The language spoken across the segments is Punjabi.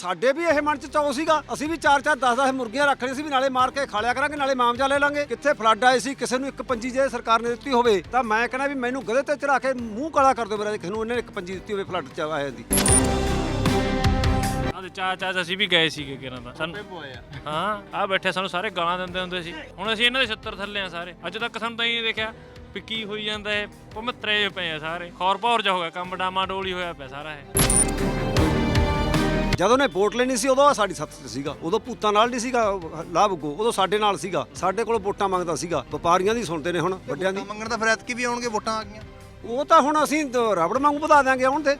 ਸਾਡੇ ਵੀ ਇਹ ਮਨ ਚ ਚਾਅ ਸੀਗਾ। ਅਸੀਂ ਵੀ 4-4 10-10 ਮੁਰਗੀਆਂ ਰੱਖ ਲਈ ਸੀ ਵੀ ਨਾਲੇ ਮਾਰ ਕੇ ਖਾ ਲਿਆ ਕਰਾਂਗੇ ਨਾਲੇ ਮਾਮਜਾ ਲੈ ਲਾਂਗੇ। ਕਿੱਥੇ ਫਲੱਡ ਆਏ ਸੀ ਕਿਸੇ ਨੂੰ ਇੱਕ ਪੰਜੀ ਜੇ ਸਰਕਾਰ ਨੇ ਦਿੱਤੀ ਹੋਵੇ ਤਾਂ ਮੈਂ ਕਹਿੰਦਾ ਵੀ ਮੈਨੂੰ ਗਧੇ ਤੇ ਚੜਾ ਕੇ ਮੂੰਹ ਕਾਲਾ ਕਰ ਦਿਓ ਮੇਰਾ ਕਿਸੇ ਨੂੰ ਇਹਨੇ ਇੱਕ ਪੰਜੀ ਦਿੱਤੀ ਹੋਵੇ ਫਲੱਡ ਚ ਆਇਆ ਦੀ। ਆਹ ਚਾਚਾ ਚਾਚਾ ਅਸੀਂ ਵੀ ਗਏ ਸੀਗੇ ਕਿਰਾਂ ਦਾ। ਸਾਨੂੰ ਹਾਂ ਆ ਬੈਠੇ ਸਾਨੂੰ ਸਾਰੇ ਗਾਲਾਂ ਦਿੰਦੇ ਹੁੰਦੇ ਸੀ। ਹੁਣ ਅਸੀਂ ਇਹਨਾਂ ਦੇ 70 ਥੱਲੇ ਆ ਸਾਰੇ। ਅੱਜ ਤੱਕ ਸਾਨੂੰ ਤਾਂ ਇਹ ਨਹੀਂ ਦੇਖਿਆ ਵੀ ਕੀ ਹੋਈ ਜਾਂਦਾ ਇਹ। ਭਮਤਰੇ ਪਏ ਆ ਸਾਰੇ। ਖੌਰ ਭੌਰ ਜਾ ਹੋ ਗਿਆ ਕੰਮ ਡਾਮਾ ਡੋਲੀ ਹੋਇਆ ਪਿਆ ਸਾਰਾ ਇਹ। ਜਦੋਂ ਨੇ ਵੋਟ ਲੈਣੀ ਸੀ ਉਦੋਂ ਸਾਡੀ ਸੱਤ ਤੇ ਸੀਗਾ। ਉਦੋਂ ਭੂਤਾਂ ਨਾਲ ਨਹੀਂ ਸੀਗਾ ਲਾਭ ਗੋ ਉਦੋਂ ਸਾਡੇ ਨਾਲ ਸੀਗਾ। ਸਾਡੇ ਕੋਲ ਵੋਟਾਂ ਮੰਗਦਾ ਸੀਗਾ। ਵਪਾਰੀਆਂ ਦੀ ਸੁਣਦੇ ਨੇ ਹੁਣ ਵੱਡਿਆਂ ਦੀ। ਮੰਗਣ ਦਾ ਫਿਰ ਐਤਕੀ ਵੀ ਆਉਣਗੇ ਵੋਟਾਂ ਆ ਗਈਆਂ। ਉਹ ਤਾਂ ਹੁਣ ਅਸੀਂ ਰਬੜ ਵਾਂਗੂ ਵਧਾ ਦਿਆਂਗੇ ਹੁਣ ਤੇ।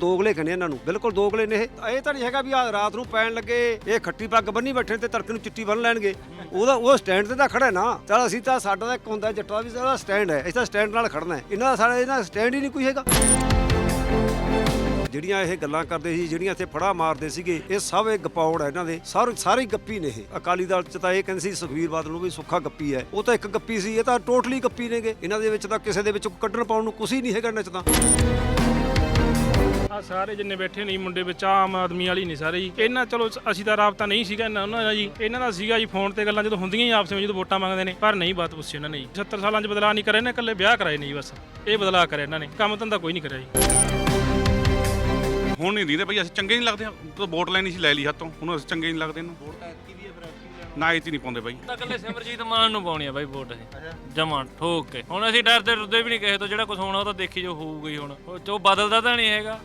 ਦੋਗਲੇ ਕਹਿੰਦੇ ਇਹਨਾਂ ਨੂੰ ਬਿਲਕੁਲ ਦੋਗਲੇ ਨੇ ਇਹ। ਇਹ ਤਾਂ ਨਹੀਂ ਹੈਗਾ ਵੀ ਆ ਰਾਤ ਨੂੰ ਪੈਣ ਲੱਗੇ ਇਹ ਖੱਟੀ ਪੱਗ ਬੰਨੀ ਬੈਠੇ ਤੇ ਤੜਕੇ ਨੂੰ ਚਿੱਟੀ ਬੰਨ ਲੈਣਗੇ। ਉਹਦਾ ਉਹ ਸਟੈਂਡ ਤੇ ਤਾਂ ਖੜਾ ਨਾ। ਚਲ ਅਸੀਂ ਤਾਂ ਸਾਡਾ ਤਾਂ ਇੱਕ ਹੁੰਦਾ ਜੱਟਾ ਵੀ ਸਾਡਾ ਸਟੈਂਡ ਹੈ ਅਸੀਂ ਤਾਂ ਸਟੈਂਡ ਨਾਲ ਖੜਨਾ ਹੈ। ਇਹਨਾਂ ਦਾ ਸਾਡਾ ਇਹਨਾਂ ਦਾ ਸਟੈਂਡ ਹੀ ਨਹੀਂ ਕੋਈ ਹੈਗਾ। ਜਿਹੜੀਆਂ ਇਹ ਗੱਲਾਂ ਕਰਦੇ ਸੀ, ਜਿਹੜੀਆਂ ਇੱਥੇ ਫੜਾ ਮਾਰਦੇ ਸੀਗੇ, ਇਹ ਸਭ ਇਹ ਗਪੌੜ ਹੈ ਇਹਨਾਂ ਦੇ। ਸਾਰੇ ਸਾਰੇ ਹੀ ਗੱਪੀ ਨੇ ਇਹ। ਅਕਾਲੀ ਦਲ ਚ ਤਾਂ ਇਹ ਕਹਿੰਦੇ ਸੀ, ਸੁਖਵੀਰ ਬਾਦਲ ਨੂੰ ਵੀ ਸੁੱਖਾ ਗੱਪੀ ਹੈ। ਉਹ ਤਾਂ ਇੱਕ ਗੱਪੀ ਸੀ, ਇਹ ਤਾਂ ਟੋਟਲੀ ਗੱਪੀ ਨੇਗੇ। ਇਹਨਾਂ ਦੇ ਵਿੱਚ ਤਾਂ ਕਿਸੇ ਦੇ ਵਿੱਚ ਕੱਢਣ ਪਾਉਣ ਨੂੰ ਕੁਝ ਹੀ ਨਹੀਂ ਹੈਗਾ ਇਹਨਾਂ ਚ ਤਾਂ। ਆ ਸਾਰੇ ਜਿੰਨੇ ਬੈਠੇ ਨੇ ਮੁੰਡੇ ਵਿੱਚ ਆਮ ਆਦਮੀ ਵਾਲੀ ਨਹੀਂ ਸਾਰੇ ਜੀ। ਇਹਨਾਂ ਚਲੋ, ਅਸੀਂ ਤਾਂ ਰਾਬਤਾ ਨਹੀਂ ਸੀਗਾ ਇਹਨਾਂ ਉਹਨਾਂ ਦਾ ਜੀ। ਇਹਨਾਂ ਦਾ ਸੀਗਾ ਜੀ ਫੋਨ ਤੇ ਗੱਲਾਂ ਜਦੋਂ ਹੁੰਦੀਆਂ ਹੀ ਆਪਸ ਵਿੱਚ, ਜਦੋਂ ਵੋਟਾਂ ਮੰਗਦੇ ਨੇ। ਪਰ ਨਹੀਂ ਬਾਤ ਪੁੱਛੀ ਇਹਨਾਂ ਨੇ ਜੀ। 70 ਸਾਲਾਂ 'ਚ ਬਦਲਾਅ ਨਹੀਂ ਕਰਿਆ, ਇਹਨਾਂ ਇਕੱਲੇ ਵਿਆਹ ਕਰਾਏ ਨੇ ਜੀ ਬਸ। ਇਹ ਬਦਲਾਅ ਕਰਿਆ ਇਹਨਾਂ ਨੇ। ਕੰਮ ਧੰਦਾ ਕੋਈ ਨਹੀਂ ਕਰਿਆ ਜੀ। ਹੁਣ ਨਹੀਂ ਦਿੰਦੇ ਬਈ ਅਸੀਂ ਚੰਗੇ ਨਹੀਂ ਲੱਗਦੇ ਤੂੰ ਵੋਟ ਲੈਣੀ ਸੀ ਲੈ ਲਈ ਹੱਥੋਂ। ਹੁਣ ਅਸੀਂ ਚੰਗੇ ਨਹੀਂ ਲੱਗਦੇ ਇਹਨੂੰ। ਵੋਟ ਤਾਂ ਐਤਕੀ ਵੀ ਹੈ ਫਿਰ ਐਤਕੀ ਨਾ ਐਤੀ ਨਹੀਂ ਪਾਉਂਦੇ ਬਾਈ ਤਾਂ ਇਕੱਲੇ ਸਿਮਰਜੀਤ ਮਾਨ ਨੂੰ ਪਾਉਣੀ ਆ ਬਾਈ ਵੋਟ ਅਸੀਂ। ਜਮਾ ਠੋਕ ਕੇ। ਹੁਣ ਅਸੀਂ ਡਰਦੇ ਡਰਦੇ ਵੀ ਨਹੀਂ ਕਿਸੇ ਤੋਂ ਜਿਹੜਾ ਕੁਝ ਹੋਣਾ ਉਹ ਤਾਂ ਦੇਖੀ ਜੋ ਹੋਊਗਾ ਹੀ ਹੁਣ। ਉਹ ਜੋ ਬਦਲਦਾ ਤਾਂ ਨਹੀਂ ਹੈਗਾ।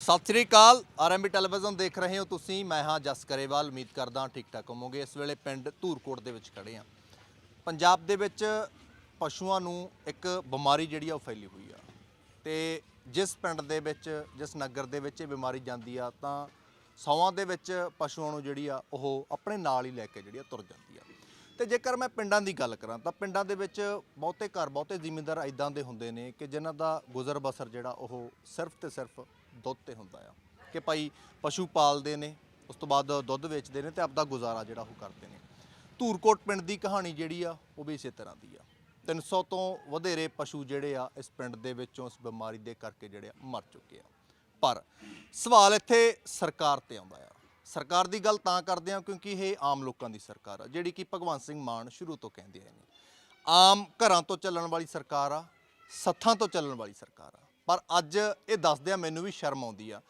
ਸਤਿ ਸ੍ਰੀ ਅਕਾਲ। ਆਰਐਮਬੀ ਟੈਲੀਵਿਜ਼ਨ ਦੇਖ ਰਹੇ ਹੋ ਤੁਸੀਂ। ਮੈਂ ਹਾਂ ਜਸ ਕਰੇਵਾਲ ਉਮੀਦ ਕਰਦਾ ਠੀਕ ਠਾਕ ਹੋਵੋਗੇ। ਇਸ ਵੇਲੇ ਪਿੰਡ ਧੂਰਕੋਟ ਦੇ ਵਿੱਚ ਖੜੇ ਹਾਂ। ਪੰਜਾਬ ਦੇ ਵਿੱਚ ਪਸ਼ੂਆਂ ਨੂੰ ਇੱਕ ਬਿਮਾਰੀ ਜਿਹੜੀ ਆ ਉਹ ਫੈਲੀ ਹੋਈ ਆ। ਤੇ ਜਿਸ ਪਿੰਡ ਦੇ ਵਿੱਚ, ਜਿਸ ਨਗਰ ਦੇ ਵਿੱਚ ਇਹ ਬਿਮਾਰੀ ਜਾਂਦੀ ਆ, ਤਾਂ ਸੌਆਂ ਦੇ ਵਿੱਚ ਪਸ਼ੂਆਂ ਨੂੰ ਜਿਹੜੀ ਆ, ਉਹ ਆਪਣੇ ਨਾਲ ਹੀ ਲੈ ਕੇ ਜਿਹੜੀ ਆ ਤੁਰ ਜਾਂਦੀ ਆ। ਤੇ ਜੇਕਰ ਮੈਂ ਪਿੰਡਾਂ ਦੀ ਗੱਲ ਕਰਾਂ, ਤਾਂ ਪਿੰਡਾਂ ਦੇ ਵਿੱਚ ਬਹੁਤੇ ਘਰ, ਬਹੁਤੇ ਜ਼ਿਮੀਂਦਾਰ ਇਦਾਂ ਦੇ ਹੁੰਦੇ ਨੇ ਕਿ ਜਿਨ੍ਹਾਂ ਦਾ ਗੁਜ਼ਰ ਬਸਰ ਜਿਹੜਾ ਉਹ ਸਿਰਫ ਤੇ ਸਿਰਫ ਦੁੱਧ ਤੇ ਹੁੰਦਾ ਆ। ਕਿ ਭਾਈ ਪਸ਼ੂ ਪਾਲਦੇ ਨੇ, ਉਸ ਤੋਂ ਬਾਅਦ ਦੁੱਧ ਵੇਚਦੇ ਨੇ ਤੇ ਆਪਦਾ ਗੁਜ਼ਾਰਾ ਜਿਹੜਾ ਉਹ ਕਰਦੇ ਨੇ। ਧੂਰਕੋਟ ਪਿੰਡ ਦੀ ਕਹਾਣੀ ਜਿਹੜੀ ਆ, ਉਹ ਵੀ ਇਸੇ ਤਰ੍ਹਾਂ ਦੀ ਆ। 300 ਤੋਂ ਵਧੇਰੇ ਪਸ਼ੂ ਜਿਹੜੇ ਆ ਇਸ ਪਿੰਡ ਦੇ ਵਿੱਚੋਂ ਇਸ ਬਿਮਾਰੀ ਦੇ ਕਰਕੇ ਜਿਹੜੇ ਆ ਮਰ ਚੁੱਕੇ ਆ। ਪਰ ਸਵਾਲ ਇੱਥੇ ਸਰਕਾਰ ਤੇ ਆਉਂਦਾ ਆ। ਸਰਕਾਰ ਦੀ ਗੱਲ ਤਾਂ ਕਰਦੇ ਆ ਕਿਉਂਕਿ ਇਹ ਆਮ ਲੋਕਾਂ ਦੀ ਸਰਕਾਰ ਆ, ਜਿਹੜੀ ਕਿ ਭਗਵੰਤ ਸਿੰਘ ਮਾਨ ਸ਼ੁਰੂ ਤੋਂ ਕਹਿੰਦੇ ਆਏ ਨੇ ਆਮ ਘਰਾਂ ਤੋਂ ਚੱਲਣ ਵਾਲੀ ਸਰਕਾਰ ਆ, ਸੱਥਾਂ ਤੋਂ ਚੱਲਣ ਵਾਲੀ ਸਰਕਾਰ ਆ। ਪਰ ਅੱਜ ਇਹ ਦੱਸਦਿਆਂ ਮੈਨੂੰ ਵੀ ਸ਼ਰਮ ਆਉਂਦੀ ਆ